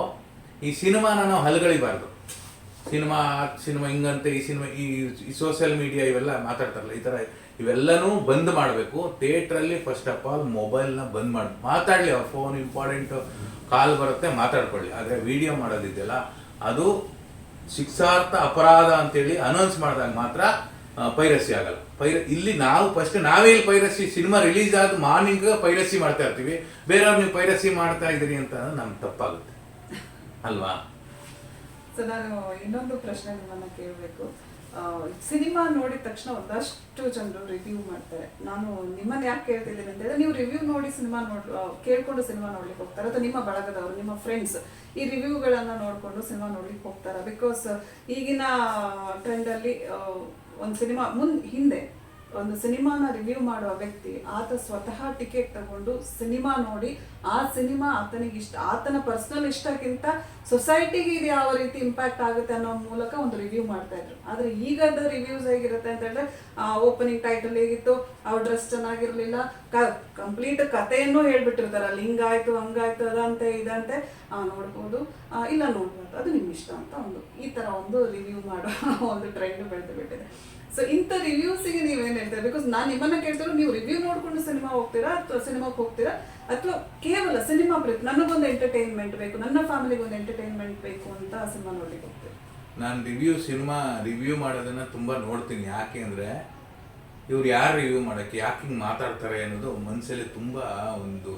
ಈ ಸಿನಿಮಾನ ನಾವು ಹಲ್ಗಳಿಬಾರ್ದು. ಸಿನಿಮಾ ಸಿನಿಮಾ ಹಿಂಗಂತೆ ಈ ಸಿನಿಮಾ ಈ ಈ ಸೋಷಿಯಲ್ ಮೀಡಿಯಾ ಇವೆಲ್ಲ ಮಾತಾಡ್ತಾರಲ್ಲ ಈ ಥರ ಇವೆಲ್ಲನೂ ಬಂದ್ ಮಾಡಬೇಕು. ಥಿಯೇಟ್ರಲ್ಲಿ ಫಸ್ಟ್ ಆಫ್ ಆಲ್ ಮೊಬೈಲ್ನ ಬಂದ್ ಮಾಡಿ ಮಾತಾಡಲಿ ಅವ್ರ ಫೋನ್ ಇಂಪಾರ್ಟೆಂಟ್ ಕಾಲ್ ಬರುತ್ತೆ ಮಾತಾಡ್ಕೊಳ್ಳಿ. ಆದರೆ ವಿಡಿಯೋ ಮಾಡೋದಿದೆಯಲ್ಲ ಅದು ಶಿಕ್ಷಾರ್ಥ ಅಪರಾಧ ಅಂತೇಳಿ ಅನೌನ್ಸ್ ಮಾಡಿದಾಗ ಮಾತ್ರ ಪೈರಸಿ ಆಗಲ್ಲ. ಪೈರ, ಇಲ್ಲಿ ನಾವು ಫಸ್ಟ್ ನಾವೇ ಇಲ್ಲಿ ಪೈರಸಿ, ಸಿನಿಮಾ ರಿಲೀಸ್ ಆದ ಮಾರ್ನಿಂಗ್ ಪೈರಸಿ ಮಾಡ್ತಾ ಇರ್ತೀವಿ. ಬೇರೆಯವ್ರು ನೀವು ಪೈರಸಿ ಮಾಡ್ತಾ ಇದ್ದೀರಿ ಅಂತ ನಮ್ಗೆ ತಪ್ಪಾಗುತ್ತೆ. ಅಲ್ವಾ? ಸೊ ನಾನು ಇನ್ನೊಂದು ಪ್ರಶ್ನೆ ನಿಮ್ಮನ್ನ ಕೇಳಬೇಕು. ಸಿನಿಮಾ ನೋಡಿದ ತಕ್ಷಣ ಒಂದಷ್ಟು ಜನರು ರಿವ್ಯೂ ಮಾಡ್ತಾರೆ. ನಾನು ನಿಮ್ಮನ್ನ ಯಾಕೆ ಕೇಳ್ತಿದ್ದೀನಿ ಅಂತ ಹೇಳಿದ್ರೆ, ನೀವು ರಿವ್ಯೂ ನೋಡಿ ಸಿನಿಮಾ ನೋಡ್ ಕೇಳ್ಕೊಂಡು ಸಿನಿಮಾ ನೋಡ್ಲಿಕ್ಕೆ ಹೋಗ್ತಾರೆ. ಅಥವಾ ನಿಮ್ಮ ಬಳಗದವರು, ನಿಮ್ಮ ಫ್ರೆಂಡ್ಸ್ ಈ ರಿವ್ಯೂಗಳನ್ನ ನೋಡ್ಕೊಂಡು ಸಿನಿಮಾ ನೋಡ್ಲಿಕ್ಕೆ ಹೋಗ್ತಾರೆ? ಬಿಕಾಸ್ ಈಗಿನ ಟ್ರೆಂಡಲ್ಲಿ ಒಂದು ಸಿನಿಮಾ ಮುಂದೆ ಹಿಂದೆ. ಒಂದು ಸಿನಿಮಾನ ರಿವ್ಯೂ ಮಾಡುವ ವ್ಯಕ್ತಿ, ಆತ ಸ್ವತಃ ಟಿಕೆಟ್ ತಗೊಂಡು ಸಿನಿಮಾ ನೋಡಿ, ಆ ಸಿನಿಮಾ ಆತನಿಗೆ ಇಷ್ಟ, ಆತನ ಪರ್ಸನಲ್ ಇಷ್ಟಕ್ಕಿಂತ ಸೊಸೈಟಿಗೆ ಇದು ಯಾವ ರೀತಿ ಇಂಪ್ಯಾಕ್ಟ್ ಆಗುತ್ತೆ ಅನ್ನೋ ಮೂಲಕ ಒಂದು ರಿವ್ಯೂ ಮಾಡ್ತಾ ಇದ್ರು. ಆದ್ರೆ ಈಗದ ರಿವ್ಯೂಸ್ ಹೇಗಿರುತ್ತೆ ಅಂತ ಹೇಳಿದ್ರೆ ಓಪನಿಂಗ್ ಟೈಟಲ್ ಹೇಗಿತ್ತು ಅವ್ರ ಡ್ರೆಸ್ ಚೆನ್ನಾಗಿರ್ಲಿಲ್ಲ ಕಂಪ್ಲೀಟ್ ಕಥೆಯನ್ನು ಹೇಳ್ಬಿಟ್ಟಿರ್ತಾರೆ ಅಲ್ಲಿ ಹಿಂಗಾಯ್ತು ಹಂಗಾಯ್ತು ಅದಂತೆ, ಇದಂತೆ. ನೋಡ್ಬೋದು. ಇಲ್ಲ ನೋಡ್ಬೋದು. ಅದು ನಿಮ್ಮ ಇಷ್ಟ ಅಂತ ಒಂದು ಈ ತರ ಒಂದು ರಿವ್ಯೂ ಮಾಡೋ ಒಂದು ಟ್ರೆಂಡ್ ಬೆಳೆದು ಬಿಟ್ಟಿದೆ. ಸೊ ಇಂಥ ರಿವ್ಯೂಸಿಗೆ ನೀವೇನು ಹೇಳ್ತೀರಾ? ಬಿಕಾಸ್ ನಾನು ನಿಮ್ಮನ್ನ ಕೇಳ್ತಾರೆ ನೀವು ರಿವ್ಯೂ ನೋಡ್ಕೊಂಡು ಸಿನಿಮಾ ಹೋಗ್ತೀರಾ ಅಥವಾ ಸಿನಿಮಾಗೆ ಹೋಗ್ತೀರಾ? ಅಥವಾ ಕೇವಲ ಸಿನಿಮಾ ಪ್ರೀತಿ ನನಗೊಂದು ಎಂಟರ್ಟೈನ್ಮೆಂಟ್ ಬೇಕು, ನನ್ನ ಫ್ಯಾಮಿಲಿಗೆ ಒಂದು ಎಂಟರ್ಟೈನ್ಮೆಂಟ್ ಬೇಕು ಅಂತ ಸಿನಿಮಾ ನೋಡ್ಲಿಕ್ಕೆ ಹೋಗ್ತೀರಾ? ನಾನು ರಿವ್ಯೂ ಸಿನಿಮಾ ರಿವ್ಯೂ ಮಾಡೋದನ್ನ ತುಂಬ ನೋಡ್ತೀನಿ. ಯಾಕೆ ಅಂದರೆ ಇವ್ರು ಯಾರು ರಿವ್ಯೂ ಮಾಡೋಕ್ಕೆ, ಯಾಕೆ ಹಿಂಗೆ ಮಾತಾಡ್ತಾರೆ ಅನ್ನೋದು ಮನಸ್ಸಲ್ಲಿ ತುಂಬ ಒಂದು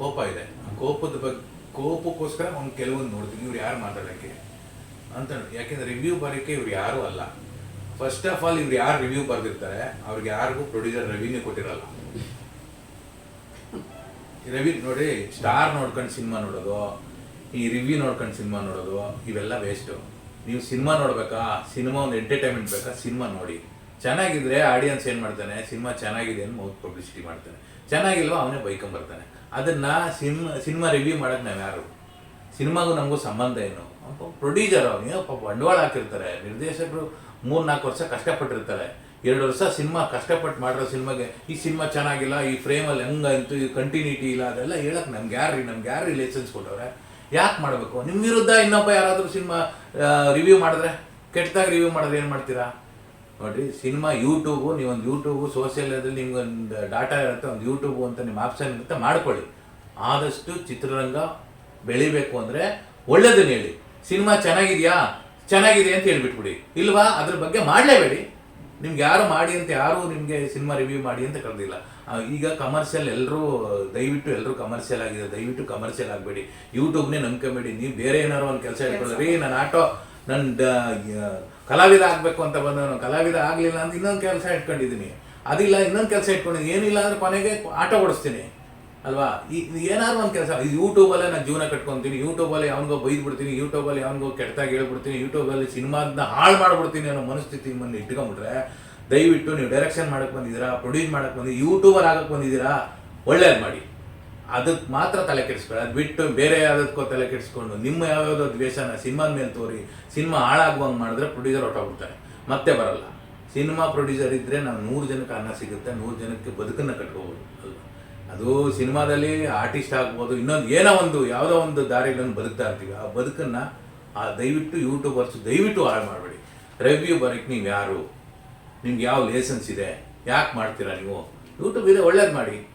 ಕೋಪ ಇದೆ. ಕೋಪದ ಬಗ್ಗೆ ಕೋಪಕ್ಕೋಸ್ಕರ ಅವ್ನು ಕೆಲವೊಂದು ನೋಡ್ತೀನಿ. ಇವ್ರು ಯಾರು ಮಾತಾಡೋಕ್ಕೆ ಅಂತ. ಯಾಕೆಂದ್ರೆ ರಿವ್ಯೂ ಬರೋಕ್ಕೆ ಇವ್ರು ಯಾರೂ ಅಲ್ಲ. ಫಸ್ಟ್ ಆಫ್ ಆಲ್ ಇವ್ರು ಯಾರು ರಿವ್ಯೂ ಬರ್ದಿರ್ತಾರೆ, ಅವ್ರಿಗೆ ಯಾರಿಗೂ ಪ್ರೊಡ್ಯೂಸರ್ ರೆವಿನ್ಯೂ ಕೊಟ್ಟಿರಲ್ಲ. ರವಿ ನೋಡಿ ಸ್ಟಾರ್ ನೋಡ್ಕೊಂಡು ಸಿನಿಮಾ ನೋಡೋದು, ಈ ರಿವ್ಯೂ ನೋಡ್ಕೊಂಡು ಸಿನಿಮಾ ನೋಡೋದು, ಇವೆಲ್ಲ ವೇಸ್ಟು ನೀವು ಸಿನಿಮಾ ನೋಡ್ಬೇಕಾ? ಸಿನಿಮಾ ಒಂದು ಎಂಟರ್ಟೈನ್ಮೆಂಟ್ ಬೇಕಾ? ಸಿನಿಮಾ ನೋಡಿ. ಚೆನ್ನಾಗಿದ್ರೆ ಆಡಿಯನ್ಸ್ ಏನು ಮಾಡ್ತಾನೆ? ಸಿನಿಮಾ ಚೆನ್ನಾಗಿದೆ ಅಂತ ಮೌತ್ ಪಬ್ಲಿಸಿಟಿ ಮಾಡ್ತಾನೆ. ಚೆನ್ನಾಗಿಲ್ವ? ಅವನೇ ಬೈಕೊಂಬರ್ತಾನೆ ಅದನ್ನ ಸಿನಿಮಾ ಸಿನಿಮಾ ರಿವ್ಯೂ ಮಾಡೋದು ನಾವು ಯಾರು? ಸಿನಿಮಾಗೂ ನಮಗೂ ಸಂಬಂಧ ಏನು? ಪ್ರೊಡ್ಯೂಸರ್ ಅವನಿಗೆ ಪಾಪ ಬಂಡವಾಳ ಹಾಕಿರ್ತಾರೆ. ನಿರ್ದೇಶಕರು ಮೂರ್ ನಾಲ್ಕು ವರ್ಷ ಕಷ್ಟಪಟ್ಟಿರ್ತಾರೆ. ಎರಡು ವರ್ಷ ಸಿನಿಮಾ ಕಷ್ಟಪಟ್ಟು ಮಾಡಿರೋ ಸಿನಿಮಾಗೆ, ಈ ಸಿನಿಮಾ ಚೆನ್ನಾಗಿಲ್ಲ, ಈ ಫ್ರೇಮಲ್ಲಿ ಹೆಂಗಾಯ್ತು ಈ ಕಂಟಿನ್ಯೂಟಿ ಇಲ್ಲ, ಅದೆಲ್ಲ ಹೇಳಕ್ಕೆ ನಮ್ಗೆ ಯಾರ್ರಿ, ನಮ್ಗೆ ಯಾರು ಲೈಸೆನ್ಸ್ ಕೊಟ್ಟವ್ರೆ? ಯಾಕೆ ಮಾಡಬೇಕು? ನಿಮ್ಮ ವಿರುದ್ಧ ಇನ್ನೊಬ್ಬ ಯಾರಾದರೂ ಸಿನಿಮಾ ರಿವ್ಯೂ ಮಾಡಿದ್ರೆ ಕೆಟ್ಟದಾಗಿ ರಿವ್ಯೂ ಮಾಡಿದ್ರೆ ಏನು ಮಾಡ್ತೀರಾ? ನೋಡಿರಿ, ಸಿನಿಮಾ ಯೂಟ್ಯೂಬು ನೀವೊಂದು ಯೂಟ್ಯೂಬು ಸೋಷಿಯಲ್ ಅದ್ರಲ್ಲಿ ನಿಮ್ಗೊಂದು ಡಾಟಾ ಇರುತ್ತೆ, ಒಂದು ಯೂಟ್ಯೂಬು ಅಂತ ನಿಮ್ಮ ಆಪ್ಷನ್ ಇರುತ್ತೆ, ಮಾಡ್ಕೊಳ್ಳಿ. ಆದಷ್ಟು ಚಿತ್ರರಂಗ ಬೆಳಿಬೇಕು ಅಂದರೆ ಒಳ್ಳೇದನ್ನ ಹೇಳಿ. ಸಿನಿಮಾ ಚೆನ್ನಾಗಿದೆಯಾ? ಚೆನ್ನಾಗಿದೆ ಅಂತ ಹೇಳ್ಬಿಟ್ಬಿಡಿ. ಇಲ್ವಾ? ಅದ್ರ ಬಗ್ಗೆ ಮಾಡಲೇಬೇಡಿ. ನಿಮ್ಗೆ ಯಾರು ಮಾಡಿ ಅಂತ, ಯಾರು ನಿಮಗೆ ಸಿನಿಮಾ ರಿವ್ಯೂ ಮಾಡಿ ಅಂತ ಕರೆದಿಲ್ಲ. ಈಗ ಕಮರ್ಷಿಯಲ್ ಎಲ್ಲರೂ ದಯವಿಟ್ಟು ಎಲ್ಲರೂ ಕಮರ್ಷಿಯಲ್ ಆಗಿದೆ. ದಯವಿಟ್ಟು ಕಮರ್ಷಿಯಲ್ ಆಗಬೇಡಿ. ಯೂಟ್ಯೂಬ್ನೇ ನಂಬ್ಕೊಬೇಡಿ ನೀವು ಬೇರೆ ಏನಾರು ಒಂದು ಕೆಲಸ ಇಟ್ಕೊಳ್ಳಿ ನಾನು ಆಟೋ ನನ್ನ ಕಲಾವಿದ ಆಗಬೇಕು ಅಂತ ಬಂದವನು ಕಲಾವಿದ ಆಗಲಿಲ್ಲ ಅಂತ ಇನ್ನೊಂದು ಕೆಲಸ ಇಟ್ಕೊಂಡಿದ್ದೀನಿ. ಅದಿಲ್ಲ, ಇನ್ನೊಂದು ಕೆಲಸ ಇಟ್ಕೊಂಡಿದ್ದೀನಿ. ಏನಿಲ್ಲ ಅಂದ್ರೆ ಕೊನೆಗೆ ಆಟೋ ಓಡಿಸ್ತೀನಿ. ಅಲ್ವಾ? ಈ ಏನಾದ್ರು ಒಂದು ಕೆಲಸ ಯೂಟ್ಯೂಬಲ್ಲೇ ನಾನು ಜೀವನ ಕಟ್ಕೊತೀನಿ ಯೂಟ್ಯೂಬಲ್ಲಿ ಅವನಿಗೋ ಬೈದ್ಬಿಡ್ತೀನಿ ಯೂಟ್ಯೂಬಲ್ಲಿ ಅವನಿಗೋ ಕೆಟ್ಟದಾಗಿ ಹೇಳ್ಬಿಡ್ತೀನಿ ಯೂಟ್ಯೂಬಲ್ಲಿ ಸಿನಿಮಾದನ್ನ ಹಾಳು ಮಾಡ್ಬಿಡ್ತೀನಿ ಅನ್ನೋ ಮನಸ್ಥಿತಿ ಬಂದು ಇಟ್ಕೊಂಡ್ಬಿಟ್ರೆ ದಯವಿಟ್ಟು ನೀವು ಡೈರೆಕ್ಷನ್ ಮಾಡಕ್ಕೆ ಬಂದಿದ್ದೀರಾ ಪ್ರೊಡ್ಯೂಸ್ ಮಾಡಕ್ಕೆ ಬಂದಿ ಯೂಟ್ಯೂಬರ್ ಆಗಕ್ಕೆ ಬಂದಿದ್ದೀರಾ, ಒಳ್ಳೇದು ಮಾಡಿ. ಅದಕ್ಕೆ ಮಾತ್ರ ತಲೆ ಕೆಡಿಸ್ಬೇಡ ಅದು ಬಿಟ್ಟು ಬೇರೆ ಯಾವುದಕ್ಕೋ ತಲೆ ಕೆಡಿಸ್ಕೊಂಡು, ನಿಮ್ಮ ಯಾವ್ಯಾವುದೋ ದ್ವೇಷನ ಸಿನಿಮಾದ ಮೇಲೆ ತೋರಿ, ಸಿನಿಮಾ ಹಾಳಾಗುವಂಗೆ ಮಾಡಿದ್ರೆ ಪ್ರೊಡ್ಯೂಸರ್ ಹೊಟ್ಟೋಗ್ಬಿಡ್ತಾರೆ ಮತ್ತೆ ಬರಲ್ಲ. ಸಿನಿಮಾ ಪ್ರೊಡ್ಯೂಸರ್ ಇದ್ದರೆ ನಾವು ನೂರು ಜನಕ್ಕೆ ಅನ್ನ ಸಿಗುತ್ತೆ, ನೂರು ಜನಕ್ಕೆ ಬದುಕನ್ನು ಕಟ್ಕೋಬೋದು. ಅಲ್ವಾ? ಅದು ಸಿನಿಮಾದಲ್ಲಿ ಆರ್ಟಿಸ್ಟ್ ಆಗ್ಬೋದು, ಇನ್ನೊಂದು ಏನೋ ಒಂದು, ಯಾವುದೋ ಒಂದು ದಾರಿಗಳನ್ನು ಬದುಕ್ತಾ ಇರ್ತೀವಿ. ಆ ಬದುಕನ್ನು, ಆ ದಯವಿಟ್ಟು ಯೂಟ್ಯೂಬರ್ಸ್ ದಯವಿಟ್ಟು ಹಾಳು ಮಾಡಬೇಡಿ. ರಿವ್ಯೂ ಬರೋಕ್ಕೆ ನೀವು ಯಾರು? ನಿಮ್ಗೆ ಯಾವ ಲೇಸನ್ಸ್ ಇದೆ? ಯಾಕೆ ಮಾಡ್ತೀರಾ ನೀವು? ಯೂಟ್ಯೂಬ್ ಇದೆ, ಒಳ್ಳೇದು ಮಾಡಿ.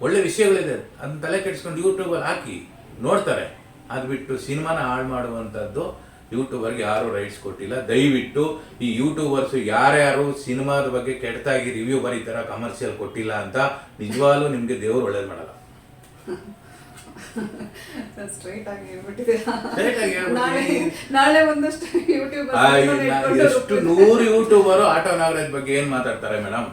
ಒಳ್ಳೆ ವಿಷಯಗಳಿದೆ. ಅದನ್ನ ತಲೆ ಕೆಡಿಸ್ಕೊಂಡು ಯೂಟ್ಯೂಬಲ್ಲಿ ಹಾಕಿ, ನೋಡ್ತಾರೆ. ಅದು ಬಿಟ್ಟು ಸಿನಿಮಾನ ಹಾಳು ಮಾಡುವಂಥದ್ದು ಯೂಟ್ಯೂಬರ್ಗೆ ಯಾರು ರೈಟ್ಸ್ ಕೊಟ್ಟಿಲ್ಲ. ದಯವಿಟ್ಟು ಈ ಯೂಟ್ಯೂಬರ್ಸ್ ಯಾರ್ಯಾರು ಸಿನಿಮಾದ ಬಗ್ಗೆ ಕೆಟ್ಟದಾಗಿ ರಿವ್ಯೂ ಬರೀತಾರ ಕಮರ್ಷಿಯಲ್ ಕೊಟ್ಟಿಲ್ಲ ಅಂತ ನಿಜವಾಗ್ಲೂ ನಿಮಗೆ ದೇವರು ಒಳ್ಳೇದು ಮಾಡಲ್ಲ. ಸ್ಟ್ರೈಟ್ ಆಗಿ ಹೇಳ್ಬಿಟ್ಟಿದ್ದೀರಾ. ನಾಳೆ ನಾಳೆ ಒಂದಷ್ಟು ಯೂಟ್ಯೂಬ್ ಎಷ್ಟು ನೂರು ಯೂಟ್ಯೂಬರು ಆಟೋ ನಾಗರಾಜ್ ಬಗ್ಗೆ ಏನ್ ಮಾತಾಡ್ತಾರೆ ಮೇಡಮ್?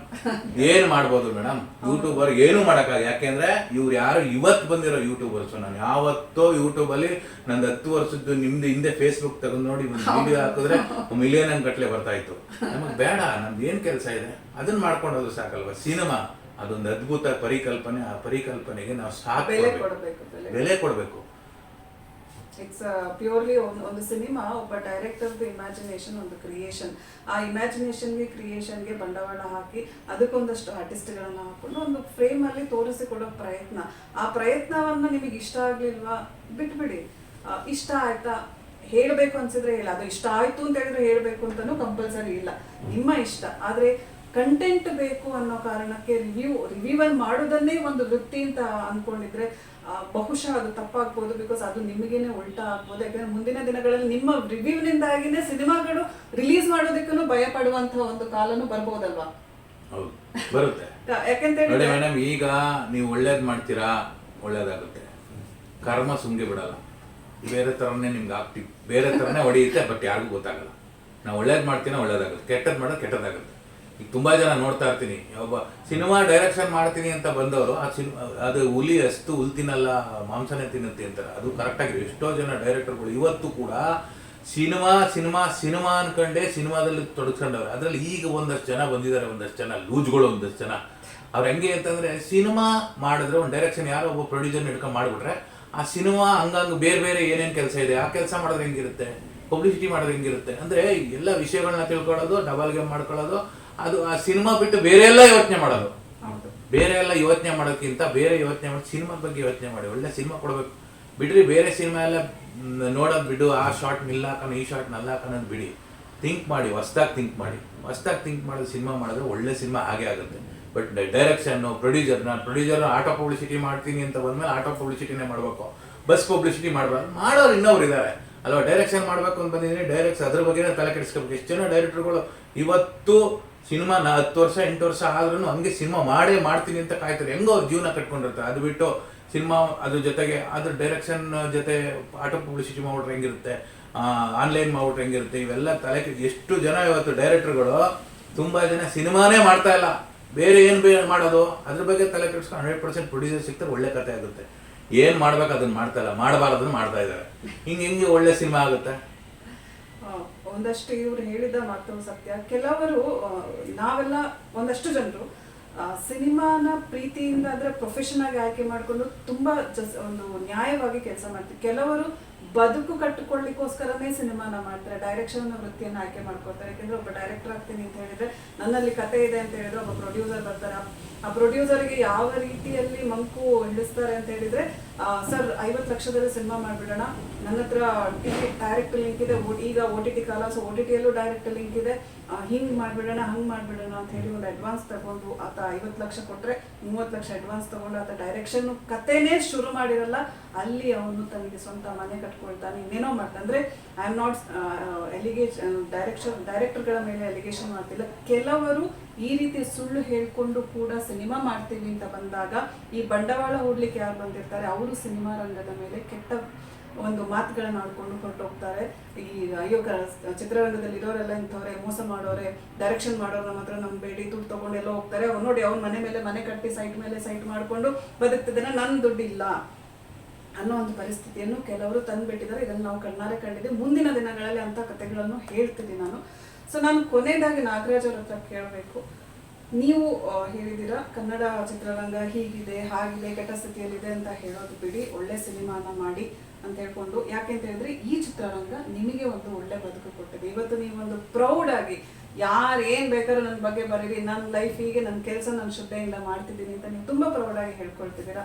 ಏನ್ ಮಾಡ್ಬೋದು ಮೇಡಮ್? ಯೂಟ್ಯೂಬರ್ ಏನು ಮಾಡಕ್ಕಾಗ ಯಾಕೆಂದ್ರೆ ಇವ್ರು ಯಾರು ಇವತ್ತು ಬಂದಿರೋ ಯೂಟ್ಯೂಬರ್ಸ್ ನಾನು ಯಾವತ್ತೋ ಯೂಟ್ಯೂಬ್ ಅಲ್ಲಿ ನಂದು ಹತ್ತು ವರ್ಷದ್ದು ನಿಮ್ದು ಹಿಂದೆ ಫೇಸ್ಬುಕ್ ತಗೊಂಡು ನೋಡಿ ವಿಡಿಯೋ ಹಾಕಿದ್ರೆ ಮಿಲಿಯನ್ ಗಟ್ಲೆ ಬರ್ತಾ ಇತ್ತು. ನಮಗ್ ಬೇಡ ನಮ್ದು ಏನ್ ಕೆಲಸ ಇದೆ? ಅದನ್ನ ಮಾಡ್ಕೊಂಡು ಹೋದ್ರೆ ಸಾಕಲ್ವಾ? ಸಿನಿಮಾ. ಅದೊಂದು ಅದ್ಭುತ ಪರಿಕಲ್ಪನೆ ಆ ಪರಿಕಲ್ಪನೆಗೆ ನಾವು ಸಾಥ್ ಬೆಲೆ ಕೊಡಬೇಕು ಬೆಲೆ ಕೊಡಬೇಕು. ಇಟ್ಸ್ ಪ್ಯೂರ್ಲಿ ಒಂದು ಒಂದು ಸಿನಿಮಾ ಒಬ್ಬ ಡೈರೆಕ್ಟರ್ದು ಇಮ್ಯಾಜಿನೇಷನ್ ಒಂದು ಕ್ರಿಯೇಷನ್ ಆ ಇಮ್ಯಾಜಿನೇಷನ್ಗೆ ಕ್ರಿಯೇಷನ್ಗೆ ಬಂಡವಾಳ ಹಾಕಿ ಅದಕ್ಕೊಂದಷ್ಟು ಆರ್ಟಿಸ್ಟ್ಗಳನ್ನ ಹಾಕೊಂಡು ಒಂದು ಫ್ರೇಮಲ್ಲಿ ತೋರಿಸಿಕೊಡೋ ಪ್ರಯತ್ನ. ಆ ಪ್ರಯತ್ನವನ್ನ ನಿಮಗೆ ಇಷ್ಟ ಆಗ್ಲಿಲ್ವಾ? ಬಿಟ್ಬಿಡಿ. ಇಷ್ಟ ಆಯ್ತಾ? ಹೇಳಬೇಕು ಅನ್ಸಿದ್ರೆ ಹೇಳ. ಅದು ಇಷ್ಟ ಆಯ್ತು ಅಂತ ಹೇಳಿದ್ರೆ ಹೇಳಬೇಕು ಅಂತಾನೂ ಕಂಪಲ್ಸರಿ ಇಲ್ಲ. ನಿಮ್ಮ ಇಷ್ಟ. ಆದ್ರೆ ಕಂಟೆಂಟ್ ಬೇಕು ಅನ್ನೋ ಕಾರಣಕ್ಕೆ ರಿವ್ಯೂ ರಿವ್ಯೂವಲ್ ಮಾಡೋದನ್ನೇ ಒಂದು ವೃತ್ತಿ ಅಂತ ಅನ್ಕೊಂಡಿದ್ರೆ ಬಹುಶಃ ಅದು ತಪ್ಪಾಗ್ಬೋದು ಬಿಕಾಸ್ ಅದು ನಿಮಗೇನೆ ಉಲ್ಟಾ ಆಗ್ಬೋದು. ಯಾಕಂದ್ರೆ ಮುಂದಿನ ದಿನಗಳಲ್ಲಿ ನಿಮ್ಮ ರಿವ್ಯೂನಿಂದಾಗಿನೇ ಸಿನಿಮಾಗಳು ರಿಲೀಸ್ ಮಾಡೋದಕ್ಕೂ ಭಯ ಪಡುವಂತಹ ಒಂದು ಕಾಲನು ಬರ್ಬೋದಲ್ವಾ? ಹೌದು ಬರುತ್ತೆ. ಮೇಡಮ್ ಈಗ ನೀವು ಒಳ್ಳೇದ್ ಮಾಡ್ತೀರಾ? ಒಳ್ಳೇದಾಗುತ್ತೆ. ಕರ್ಮ ಸುಮ್ಗೆ ಬಿಡಲ್ಲ. ಬೇರೆ ತರನೇ ನಿಮ್ಗೆ ಆಗ್ತೀವಿ ಬೇರೆ ತರನೇ ಹೊಡೆಯುತ್ತೆ ಬಟ್ ಯಾರಿಗೂ ಗೊತ್ತಾಗಲ್ಲ. ನಾವು ಒಳ್ಳೇದ್ ಮಾಡ್ತೀರಾ ಒಳ್ಳೇದಾಗುತ್ತೆ ಕೆಟ್ಟದ್ದು ಮಾಡೋದು ಕೆಟ್ಟದಾಗುತ್ತೆ. ಈಗ ತುಂಬ ಜನ ನೋಡ್ತಾ ಇರ್ತೀನಿ. ಒಬ್ಬ ಸಿನಿಮಾ ಡೈರೆಕ್ಷನ್ ಮಾಡ್ತೀನಿ ಅಂತ ಬಂದವರು, ಆ ಸಿನಿಮಾ ಅದು ಹುಲಿ ಅಷ್ಟು ಹುಲ್ ತಿನ್ನಲ್ಲ ಮಾಂಸನೇ ತಿನ್ನುತ್ತೆ ಅಂತಾರೆ. ಅದು ಕರೆಕ್ಟಾಗಿ ಎಷ್ಟೋ ಜನ ಡೈರೆಕ್ಟರ್ಗಳು ಇವತ್ತು ಕೂಡ ಸಿನಿಮಾ ಸಿನಿಮಾ ಸಿನಿಮಾ ಅನ್ಕೊಂಡೇ ಸಿನಿಮಾದಲ್ಲಿ ತೊಡಗಿಸ್ಕೊಂಡವ್ರೆ. ಅದರಲ್ಲಿ ಈಗ ಒಂದಷ್ಟು ಜನ ಬಂದಿದ್ದಾರೆ, ಒಂದಷ್ಟು ಜನ ಲೂಜ್ಗಳು, ಒಂದಷ್ಟು ಜನ. ಅವ್ರು ಹೆಂಗೆ ಅಂತಂದ್ರೆ ಸಿನಿಮಾ ಮಾಡಿದ್ರೆ ಒಂದು ಡೈರೆಕ್ಷನ್ ಯಾರೋ ಒಬ್ಬ ಪ್ರೊಡ್ಯೂಸರ್ ಹಿಡ್ಕೊಂಡು ಮಾಡಿಬಿಟ್ರೆ, ಆ ಸಿನಿಮಾ ಹಂಗಂಗೆ ಬೇರೆ ಬೇರೆ ಏನೇನು ಕೆಲಸ ಇದೆ, ಆ ಕೆಲಸ ಮಾಡಿದ್ರೆ ಹೆಂಗಿರುತ್ತೆ? ಪಬ್ಲಿಸಿಟಿ ಮಾಡಿದ್ರೆ ಹೆಂಗಿರುತ್ತೆ? ಅಂದ್ರೆ ಎಲ್ಲ ವಿಷಯಗಳನ್ನ ತಿಳ್ಕೊಳ್ಳೋದು ಡಬಲ್ ಗೇಮ್ ಮಾಡ್ಕೊಳ್ಳೋದು ಅದು ಆ ಸಿನಿಮಾ ಬಿಟ್ಟು ಬೇರೆ ಎಲ್ಲ ಯೋಚನೆ ಮಾಡೋದು. ಬೇರೆ ಎಲ್ಲ ಯೋಚನೆ ಮಾಡೋಕ್ಕಿಂತ ಬೇರೆ ಯೋಚನೆ ಮಾಡಿ ಸಿನಿಮಾದ ಬಗ್ಗೆ ಯೋಚನೆ ಮಾಡಿ. ಒಳ್ಳೆ ಸಿನಿಮಾ ಕೊಡಬೇಕು. ಬಿಡ್ರಿ ಬೇರೆ ಸಿನಿಮಾ ಎಲ್ಲ ನೋಡೋದು ಬಿಡು ಆ ಶಾರ್ಟ್ ನಿಲ್ಲಾಕನ ಈ ಶಾರ್ಟ್ ನಲ್ಲ ಹಾಕೋಣದು ಬಿಡಿ. ಥಿಂಕ್ ಮಾಡಿ ಹೊಸ್ದಾಗಿ ಥಿಂಕ್ ಮಾಡಿ. ಹೊಸ್ದಾಗಿ ಥಿಂಕ್ ಮಾಡಿದ ಸಿನಿಮಾ ಮಾಡಿದ್ರೆ ಒಳ್ಳೆ ಸಿನಿಮಾ ಹಾಗೆ ಆಗುತ್ತೆ. ಬಟ್ ಡೈರೆಕ್ಷನ್ನು ಪ್ರೊಡ್ಯೂಸರ್ ನಾನು ಪ್ರೊಡ್ಯೂಸರ್ ಆಟೋ ಪಬ್ಲಿಸಿಟಿ ಮಾಡ್ತೀನಿ ಅಂತ ಬಂದ್ಮೇಲೆ ಆಟೋ ಪಬ್ಲಿಸಿಟಿನೇ ಮಾಡಬೇಕು. ಬಸ್ ಪಬ್ಲಿಸಿಟಿ ಮಾಡಬಾರ್ದು. ಮಾಡೋರು ಇನ್ನೊಬ್ರು ಇದ್ದಾರೆ ಅಲ್ವಾ? ಡೈರೆಕ್ಷನ್ ಮಾಡಬೇಕು ಅಂತ ಬಂದಿದ್ದೀನಿ ಡೈರೆಕ್ಟ್ಸ್ ಅದ್ರ ಬಗ್ಗೆನೇ ತಲೆ ಕೆಡಿಸ್ಕೋಬೇಕು. ಎಷ್ಟು ಜನ ಡೈರೆಕ್ಟರ್ಗಳು ಇವತ್ತು ಸಿನಿಮಾ ನಾ ಹತ್ತು ವರ್ಷ, ಎಂಟು ವರ್ಷ ಆದ್ರೂ ಹಂಗೆ ಸಿನಿಮಾ ಮಾಡೇ ಮಾಡ್ತೀನಿ ಅಂತ ಕಾಯ್ತಾರೆ. ಹೆಂಗೋ ಅವ್ರ ಜೀವನ ಕಟ್ಕೊಂಡಿರ್ತಾರೆ. ಅದು ಬಿಟ್ಟು ಸಿನಿಮಾ ಅದ್ರ ಜೊತೆಗೆ ಅದ್ರ ಡೈರೆಕ್ಷನ್ ಜೊತೆ ಆಟೋ ಪಬ್ಲಿಸಿಟಿ ಮಾಡ್ಬಿಟ್ರೆ ಹೆಂಗಿರುತ್ತೆ? ಆನ್ಲೈನ್ ಮಾಡ್ಬಿಟ್ರೆ ಹೆಂಗಿರುತ್ತೆ? ಇವೆಲ್ಲ ತಲೆ ಎಷ್ಟು ಜನ ಇವತ್ತು ಡೈರೆಕ್ಟರ್ಗಳು ತುಂಬಾ ಜನ ಸಿನಿಮಾನೇ ಮಾಡ್ತಾ ಇಲ್ಲ. ಬೇರೆ ಏನು ಬೇರೆ ಮಾಡೋದು? ಅದ್ರ ಬಗ್ಗೆ ತಲೆ ಕೆಡಿಸ್ಕೊಂಡು ಹಂಡ್ರೆಡ್ ಪರ್ಸೆಂಟ್ ಪ್ರೊಡ್ಯೂಸರ್ ಸಿಗ್ತಾರೆ, ಒಳ್ಳೆ ಕತೆ ಆಗುತ್ತೆ. ಏನು ಮಾಡ್ಬೇಕು ಅದನ್ನ ಮಾಡ್ತಾ ಇಲ್ಲ. ಮಾಡಬಾರ್ದನ್ನ ಮಾಡ್ತಾ ಇದ್ದಾರೆ. ಹಿಂಗೆ, ಹೆಂಗೆ ಒಳ್ಳೆ ಸಿನಿಮಾ ಆಗುತ್ತೆ. ಒಂದಷ್ಟು ಇವ್ರು ಹೇಳಿದ ಮಾತು ಸತ್ಯ. ಕೆಲವರು ನಾವೆಲ್ಲ ಒಂದಷ್ಟು ಜನರು ಸಿನಿಮಾನ ಪ್ರೀತಿಯಿಂದ ಅಂದ್ರೆ ಪ್ರೊಫೆಷನ್ ಆಗಿ ಆಯ್ಕೆ ಮಾಡಿಕೊಂಡು ತುಂಬಾ ಒಂದು ನ್ಯಾಯವಾಗಿ ಕೆಲಸ ಮಾಡ್ತೀವಿ. ಕೆಲವರು ಬದುಕು ಕಟ್ಟಿಕೊಳ್ಳಿಕ್ಕೋಸ್ಕರನೇ ಸಿನಿಮಾನ ಮಾಡ್ತಾರೆ. ಡೈರೆಕ್ಷನ್ ವೃತ್ತಿಯನ್ನು ಆಯ್ಕೆ ಮಾಡ್ಕೊತಾರೆ ಯಾಕಂದ್ರೆ ಒಬ್ಬ ಡೈರೆಕ್ಟರ್ ಆಗ್ತೀನಿ ಅಂತ ಹೇಳಿದ್ರೆ ನನ್ನಲ್ಲಿ ಕತೆ ಇದೆ ಅಂತ ಹೇಳಿದ್ರೆ ಒಬ್ಬ ಪ್ರೊಡ್ಯೂಸರ್ ಬರ್ತಾರೆ. ಆ ಪ್ರೊಡ್ಯೂಸರ್ಗೆ ಯಾವ ರೀತಿಯಲ್ಲಿ ಮಂಕು ಹಿಡಿಸ್ತಾರೆ ಅಂತ ಹೇಳಿದ್ರೆ ಸರ್, ಐವತ್ತು ಲಕ್ಷದಲ್ಲಿ ಸಿನಿಮಾ ಮಾಡ್ಬಿಡೋಣ. ನನ್ನ ಹತ್ರ ಟಿಕೆಟ್ ಡೈರೆಕ್ಟ್ ಲಿಂಕ್ ಇದೆ. ಈಗ ಓ ಟಿ ಟಿ ಕಾಲ ಸೊ ಓ ಟಿ ಟಿಯಲ್ಲೂ ಡೈರೆಕ್ಟ್ ಲಿಂಕ್ ಇದೆ. ಹಿಂಗೆ ಹಿಂಗ್ ಮಾಡ್ಬಿಡೋಣ, ಹಂಗ್ ಮಾಡ್ಬಿಡೋಣ ಅಂತ ಹೇಳಿ ಒಂದು ಅಡ್ವಾನ್ಸ್ ತಗೊಂಡು ಆತ ಐವತ್ತು ಲಕ್ಷ ಕೊಟ್ಟರೆ ಮೂವತ್ತು ಲಕ್ಷ ಅಡ್ವಾನ್ಸ್ ತಗೊಂಡು ಆತ ಡೈರೆಕ್ಷನ್ ಕತೆನೇ ಶುರು ಮಾಡಿರಲ್ಲ. ಅಲ್ಲಿ ಅವನು ತನಗೆ ಸ್ವಂತ ಮನೆ ಕಟ್ಕೊಳ್ತಾನೆ, ಇನ್ನೇನೋ ಮಾಡ್ತಾನೆ. ಅಂದ್ರೆ I am not allegation director ಡೈರೆಕ್ಟರ್ಗಳ ಮೇಲೆ ಎಲಿಗೇಷನ್ ಮಾಡ್ತಿಲ್ಲ. ಕೆಲವರು ಈ ರೀತಿ ಸುಳ್ಳು ಹೇಳ್ಕೊಂಡು ಕೂಡ ಸಿನಿಮಾ ಮಾಡ್ತೀವಿ ಅಂತ ಬಂದಾಗ, ಈ ಬಂಡವಾಳ ಹೂಡ್ಲಿಕ್ಕೆ ಯಾರು ಬಂದಿರ್ತಾರೆ? ಅವರು ಸಿನಿಮಾ ರಂಗದ ಮೇಲೆ ಕೆಟ್ಟ ಒಂದು ಮಾತುಗಳನ್ನ ಆಡ್ಕೊಂಡು ಹೊರಟೋಗ್ತಾರೆ. ಈ, ಅಯ್ಯೋ ಚಿತ್ರರಂಗದಲ್ಲಿ ಇರೋರೆಲ್ಲ ಇಂಥವ್ರೆ, ಮೋಸ ಮಾಡೋರೆ ಡೈರೆಕ್ಷನ್ ಮಾಡೋರು ನಮ್ಮ ಹತ್ರ ನಮ್ಮ ಬೇಡಿ ದುಡ್ಡು ತಗೊಂಡು ಎಲ್ಲೋ ಹೋಗ್ತಾರೆ. ಅವ್ರು ನೋಡಿ ಅವ್ನ ಮನೆ ಮೇಲೆ ಮನೆ ಕಟ್ಟಿ ಸೈಟ್ ಮೇಲೆ ಸೈಟ್ ಮಾಡಿಕೊಂಡು ಬದುಕ್ತಿದ್ದಾನೆ. ನನ್ನ ದುಡ್ಡಿಲ್ಲ. ಅನ್ನೋ ಒಂದು ಪರಿಸ್ಥಿತಿಯನ್ನು ಕೆಲವರು ತಂದುಬಿಟ್ಟಿದ್ದಾರೆ. ಇದನ್ನು ನಾವು ಕಣ್ಣಾರೆ ಕಂಡಿದ್ದೀವಿ ಮುಂದಿನ ದಿನಗಳಲ್ಲಿ ಅಂಥ ಕಥೆಗಳನ್ನು ಹೇಳ್ತೀನಿ ನಾನು. ಸೊ ನಾನು ಕೊನೆಯದಾಗಿ ನಾಗರಾಜ್ ಅವ್ರ ಹತ್ರ ಕೇಳಬೇಕು. ನೀವು ಹೇಳಿದ್ದೀರಾ, ಕನ್ನಡ ಚಿತ್ರರಂಗ ಹೀಗಿದೆ, ಹಾಗಿದೆ ಕೆಟ್ಟ ಸ್ಥಿತಿಯಲ್ಲಿದೆ ಅಂತ ಹೇಳೋದು ಬಿಡಿ. ಒಳ್ಳೆ ಸಿನಿಮಾನ ಮಾಡಿ ಅಂತ ಹೇಳ್ಕೊಂಡು. ಯಾಕೆ ಅಂತ ಹೇಳಿದ್ರೆ, ಈ ಚಿತ್ರರಂಗ ನಿಮಗೆ ಒಂದು ಒಳ್ಳೆ ಬದುಕು ಕೊಟ್ಟಿದೆ. ಇವತ್ತು ನೀವೊಂದು ಪ್ರೌಡ್ ಆಗಿ, ಯಾರು ಏನ್ ಬೇಕಾದ್ರೂ ನನ್ನ ಬಗ್ಗೆ ಬರೀರಿ. ನನ್ನ ಲೈಫ್ ಹೀಗೆ ನನ್ನ ಕೆಲಸ ನನ್ನ ಶ್ರದ್ಧೆಯಿಂದ ಮಾಡ್ತಿದ್ದೀನಿ ಅಂತ ನೀವು ತುಂಬಾ ಪ್ರೌಡ್ ಆಗಿ ಹೇಳ್ಕೊಳ್ತಿದ್ದೀರಾ.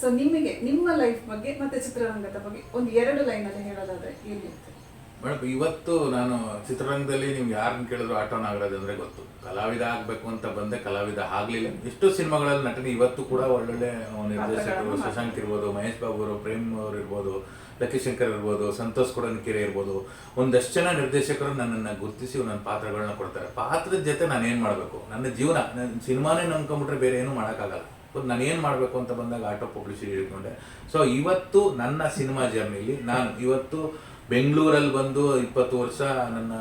ಸೊ ನಿಮಗೆ ನಿಮ್ಮ ಲೈಫ್ ಬಗ್ಗೆ ಮತ್ತೆ ಚಿತ್ರರಂಗದ ಬಗ್ಗೆ ಒಂದು ಎರಡು ಲೈನ್ ಅಲ್ಲಿ ಹೇಳೋದಾದ್ರೆ ಮೇಡಮ್ ಇವತ್ತು ನಾನು ಚಿತ್ರರಂಗದಲ್ಲಿ ನಿಮ್ಗೆ ಯಾರನ್ನ ಕೇಳಿದ್ರು ಆಟೋ ನಾಗರಾಜ್ ಅಂದ್ರೆ ಗೊತ್ತು. ಕಲಾವಿದ ಆಗ್ಬೇಕು ಅಂತ ಬಂದೆ ಕಲಾವಿದ ಆಗ್ಲಿಲ್ಲ. ಎಷ್ಟು ಸಿನಿಮಾಗಳಲ್ಲಿ ನಟನೆ ಇವತ್ತು ಕೂಡ ಒಳ್ಳೊಳ್ಳೆ ನಿರ್ದೇಶಕರು ಶಶಾಂಕ್ ಇರ್ಬೋದು ಮಹೇಶ್ ಬಾಬು ಅವರು ಪ್ರೇಮ್ ಅವರು ಇರ್ಬೋದು ಲಕ್ಕಿ ಶಂಕರ್ ಇರ್ಬೋದು ಸಂತೋಷ್ ಕೊಡನ್ಕೆರೆ ಇರ್ಬೋದು. ಒಂದಷ್ಟು ಜನ ನಿರ್ದೇಶಕರು ನನ್ನನ್ನು ಗುರುತಿಸಿ ನನ್ನ ಪಾತ್ರಗಳನ್ನ ಕೊಡ್ತಾರೆ. ಪಾತ್ರದ ಜೊತೆ ನಾನು ಏನು ಮಾಡಬೇಕು? ನನ್ನ ಜೀವನ ನನ್ನ ಸಿನಿಮಾನೇ ನಂಬ್ಕೊಂಬಿಟ್ರೆ ಬೇರೆ ಏನೂ ಮಾಡೋಕ್ಕಾಗಲ್ಲ. ನಾನು ಏನು ಮಾಡಬೇಕು ಅಂತ ಬಂದಾಗ ಆಟೋ ಪಬ್ಲಿಸಿಟಿ ಹಿಡ್ಕೊಂಡೆ. ಸೊ ಇವತ್ತು ನನ್ನ ಸಿನಿಮಾ ಜರ್ನಿಲಿ ನಾನು ಇವತ್ತು ಬೆಂಗಳೂರಲ್ಲಿ ಬಂದು ಇಪ್ಪತ್ತು ವರ್ಷ ನನ್ನ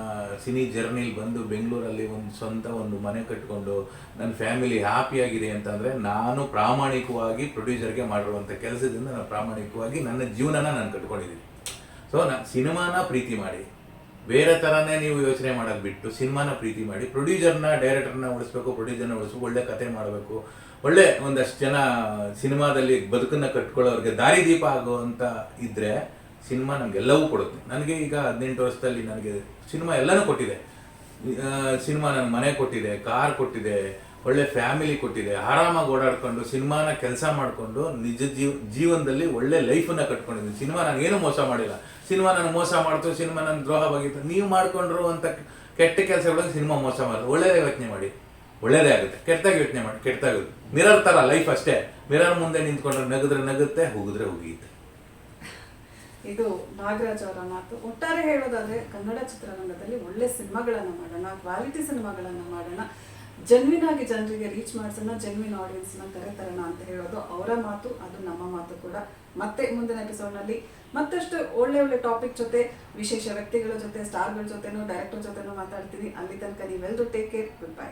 ಸಿನಿ ಜರ್ನಿಲಿ ಬಂದು ಬೆಂಗಳೂರಲ್ಲಿ ಒಂದು ಸ್ವಂತ ಒಂದು ಮನೆ ಕಟ್ಕೊಂಡು ನನ್ನ ಫ್ಯಾಮಿಲಿ ಹ್ಯಾಪಿಯಾಗಿದೆ ಅಂತಂದರೆ ನಾನು ಪ್ರಾಮಾಣಿಕವಾಗಿ ಪ್ರೊಡ್ಯೂಸರ್ಗೆ ಮಾಡಿರುವಂಥ ಕೆಲಸದಿಂದ ನಾನು ಪ್ರಾಮಾಣಿಕವಾಗಿ ನನ್ನ ಜೀವನನ ನಾನು ಕಟ್ಕೊಂಡಿದ್ದೀನಿ. ಸೊ ನಾನು ಸಿನಿಮಾನ ಪ್ರೀತಿ ಮಾಡಿ. ಬೇರೆ ಥರನೇ ನೀವು ಯೋಚನೆ ಮಾಡೋದು ಬಿಟ್ಟು ಸಿನಿಮಾನ ಪ್ರೀತಿ ಮಾಡಿ ಪ್ರೊಡ್ಯೂಸರ್ನ ಡೈರೆಕ್ಟರ್ನ ಉಳಿಸ್ಬೇಕು ಪ್ರೊಡ್ಯೂಸರ್ನ ಉಳಿಸ್ಬೇಕು, ಒಳ್ಳೆ ಕತೆ ಮಾಡಬೇಕು ಒಳ್ಳೆ ಒಂದಷ್ಟು ಜನ ಸಿನಿಮಾದಲ್ಲಿ ಬದುಕನ್ನು ಕಟ್ಕೊಳ್ಳೋರಿಗೆ ದಾರಿದೀಪ ಆಗುವಂತ ಇದ್ರೆ ಸಿನಿಮಾ ನಮಗೆಲ್ಲವೂ ಕೊಡುತ್ತೆ. ನನಗೆ ಈಗ ಹದಿನೆಂಟು ವರ್ಷದಲ್ಲಿ ನನಗೆ ಸಿನಿಮಾ ಎಲ್ಲನೂ ಕೊಟ್ಟಿದೆ. ಸಿನಿಮಾ ನನ್ನ ಮನೆ ಕೊಟ್ಟಿದೆ, ಕಾರ್ ಕೊಟ್ಟಿದೆ, ಒಳ್ಳೆ ಫ್ಯಾಮಿಲಿ ಕೊಟ್ಟಿದೆ. ಆರಾಮಾಗಿ ಓಡಾಡ್ಕೊಂಡು ಸಿನಿಮಾನ ಕೆಲಸ ಮಾಡಿಕೊಂಡು ನಿಜ ಜೀವ, ಜೀವನದಲ್ಲಿ ಒಳ್ಳೆ ಲೈಫನ್ನ ಕಟ್ಕೊಂಡಿದ್ದೀನಿ. ಸಿನಿಮಾ ನಾನು ಏನು ಮೋಸ ಮಾಡಿಲ್ಲ. ಸಿನಿಮಾ ನಾನು ಮೋಸ ಮಾಡ್ತು, ಸಿನಿಮಾ ನನ್ನ ದ್ರೋಹವಾಗಿತ್ತು ನೀವು ಮಾಡ್ಕೊಂಡ್ರು ಅಂತ ಕೆಟ್ಟ ಕೆಲಸಗಳಿಗೆ ಸಿನಿಮಾ ಮೋಸ ಮಾಡಿದ್ರು ಒಳ್ಳೆಯ ಯೋಚನೆ ಮಾಡಿ. ಒಳ್ಳೇದೇ ಆಗುತ್ತೆ. ಕೆಟ್ಟದಾಗಿ ಯೋಚನೆ ಮಾಡಿ, ಕೆಟ್ಟದಾಗಿ ಮಿರರ್ ಥರ ಲೈಫ್ ಅಷ್ಟೇ. ಮಿರರ್ ಮುಂದೆ ನಿಂತ್ಕೊಂಡ್ರೆ ನಗಿದ್ರೆ ನಗುತ್ತೆ, ಹೋಗಿದ್ರೆ ಹೋಗಿಯುತ್ತೆ ಇದು ನಾಗರಾಜ್ ಅವರ ಮಾತು. ಒಟ್ಟಾರೆ ಹೇಳೋದಾದ್ರೆ ಕನ್ನಡ ಚಿತ್ರರಂಗದಲ್ಲಿ ಒಳ್ಳೆ ಸಿನಿಮಾಗಳನ್ನ ಮಾಡೋಣ ಕ್ವಾಲಿಟಿ ಸಿನಿಮಾಗಳನ್ನ ಮಾಡೋಣ. ಜನ್ವಿನ್ ಆಗಿ ಜನರಿಗೆ ರೀಚ್ ಮಾಡಿಸೋಣ ಜನ್ವಿನ್ ಆಡಿಯನ್ಸ್ನ ಕರೆತರೋಣ ಅಂತ ಹೇಳೋದು ಅವರ ಮಾತು, ಅದು ನಮ್ಮ ಮಾತು ಕೂಡ. ಮತ್ತೆ ಮುಂದಿನ ಎಪಿಸೋಡ್ನಲ್ಲಿ ಮತ್ತಷ್ಟು ಒಳ್ಳೆ ಒಳ್ಳೆ ಟಾಪಿಕ್ ಜೊತೆ, ವಿಶೇಷ ವ್ಯಕ್ತಿಗಳ ಜೊತೆ ಸ್ಟಾರ್ಗಳ ಜೊತೆನೂ ಡೈರೆಕ್ಟರ್ ಜೊತೆನೂ ಮಾತಾಡ್ತೀನಿ. ಅಲ್ಲಿ ತನಕ ನೀವೆಲ್ಲರೂ ಟೇಕ್ ಕೇರ್ ಗುಡ್ ಬೈ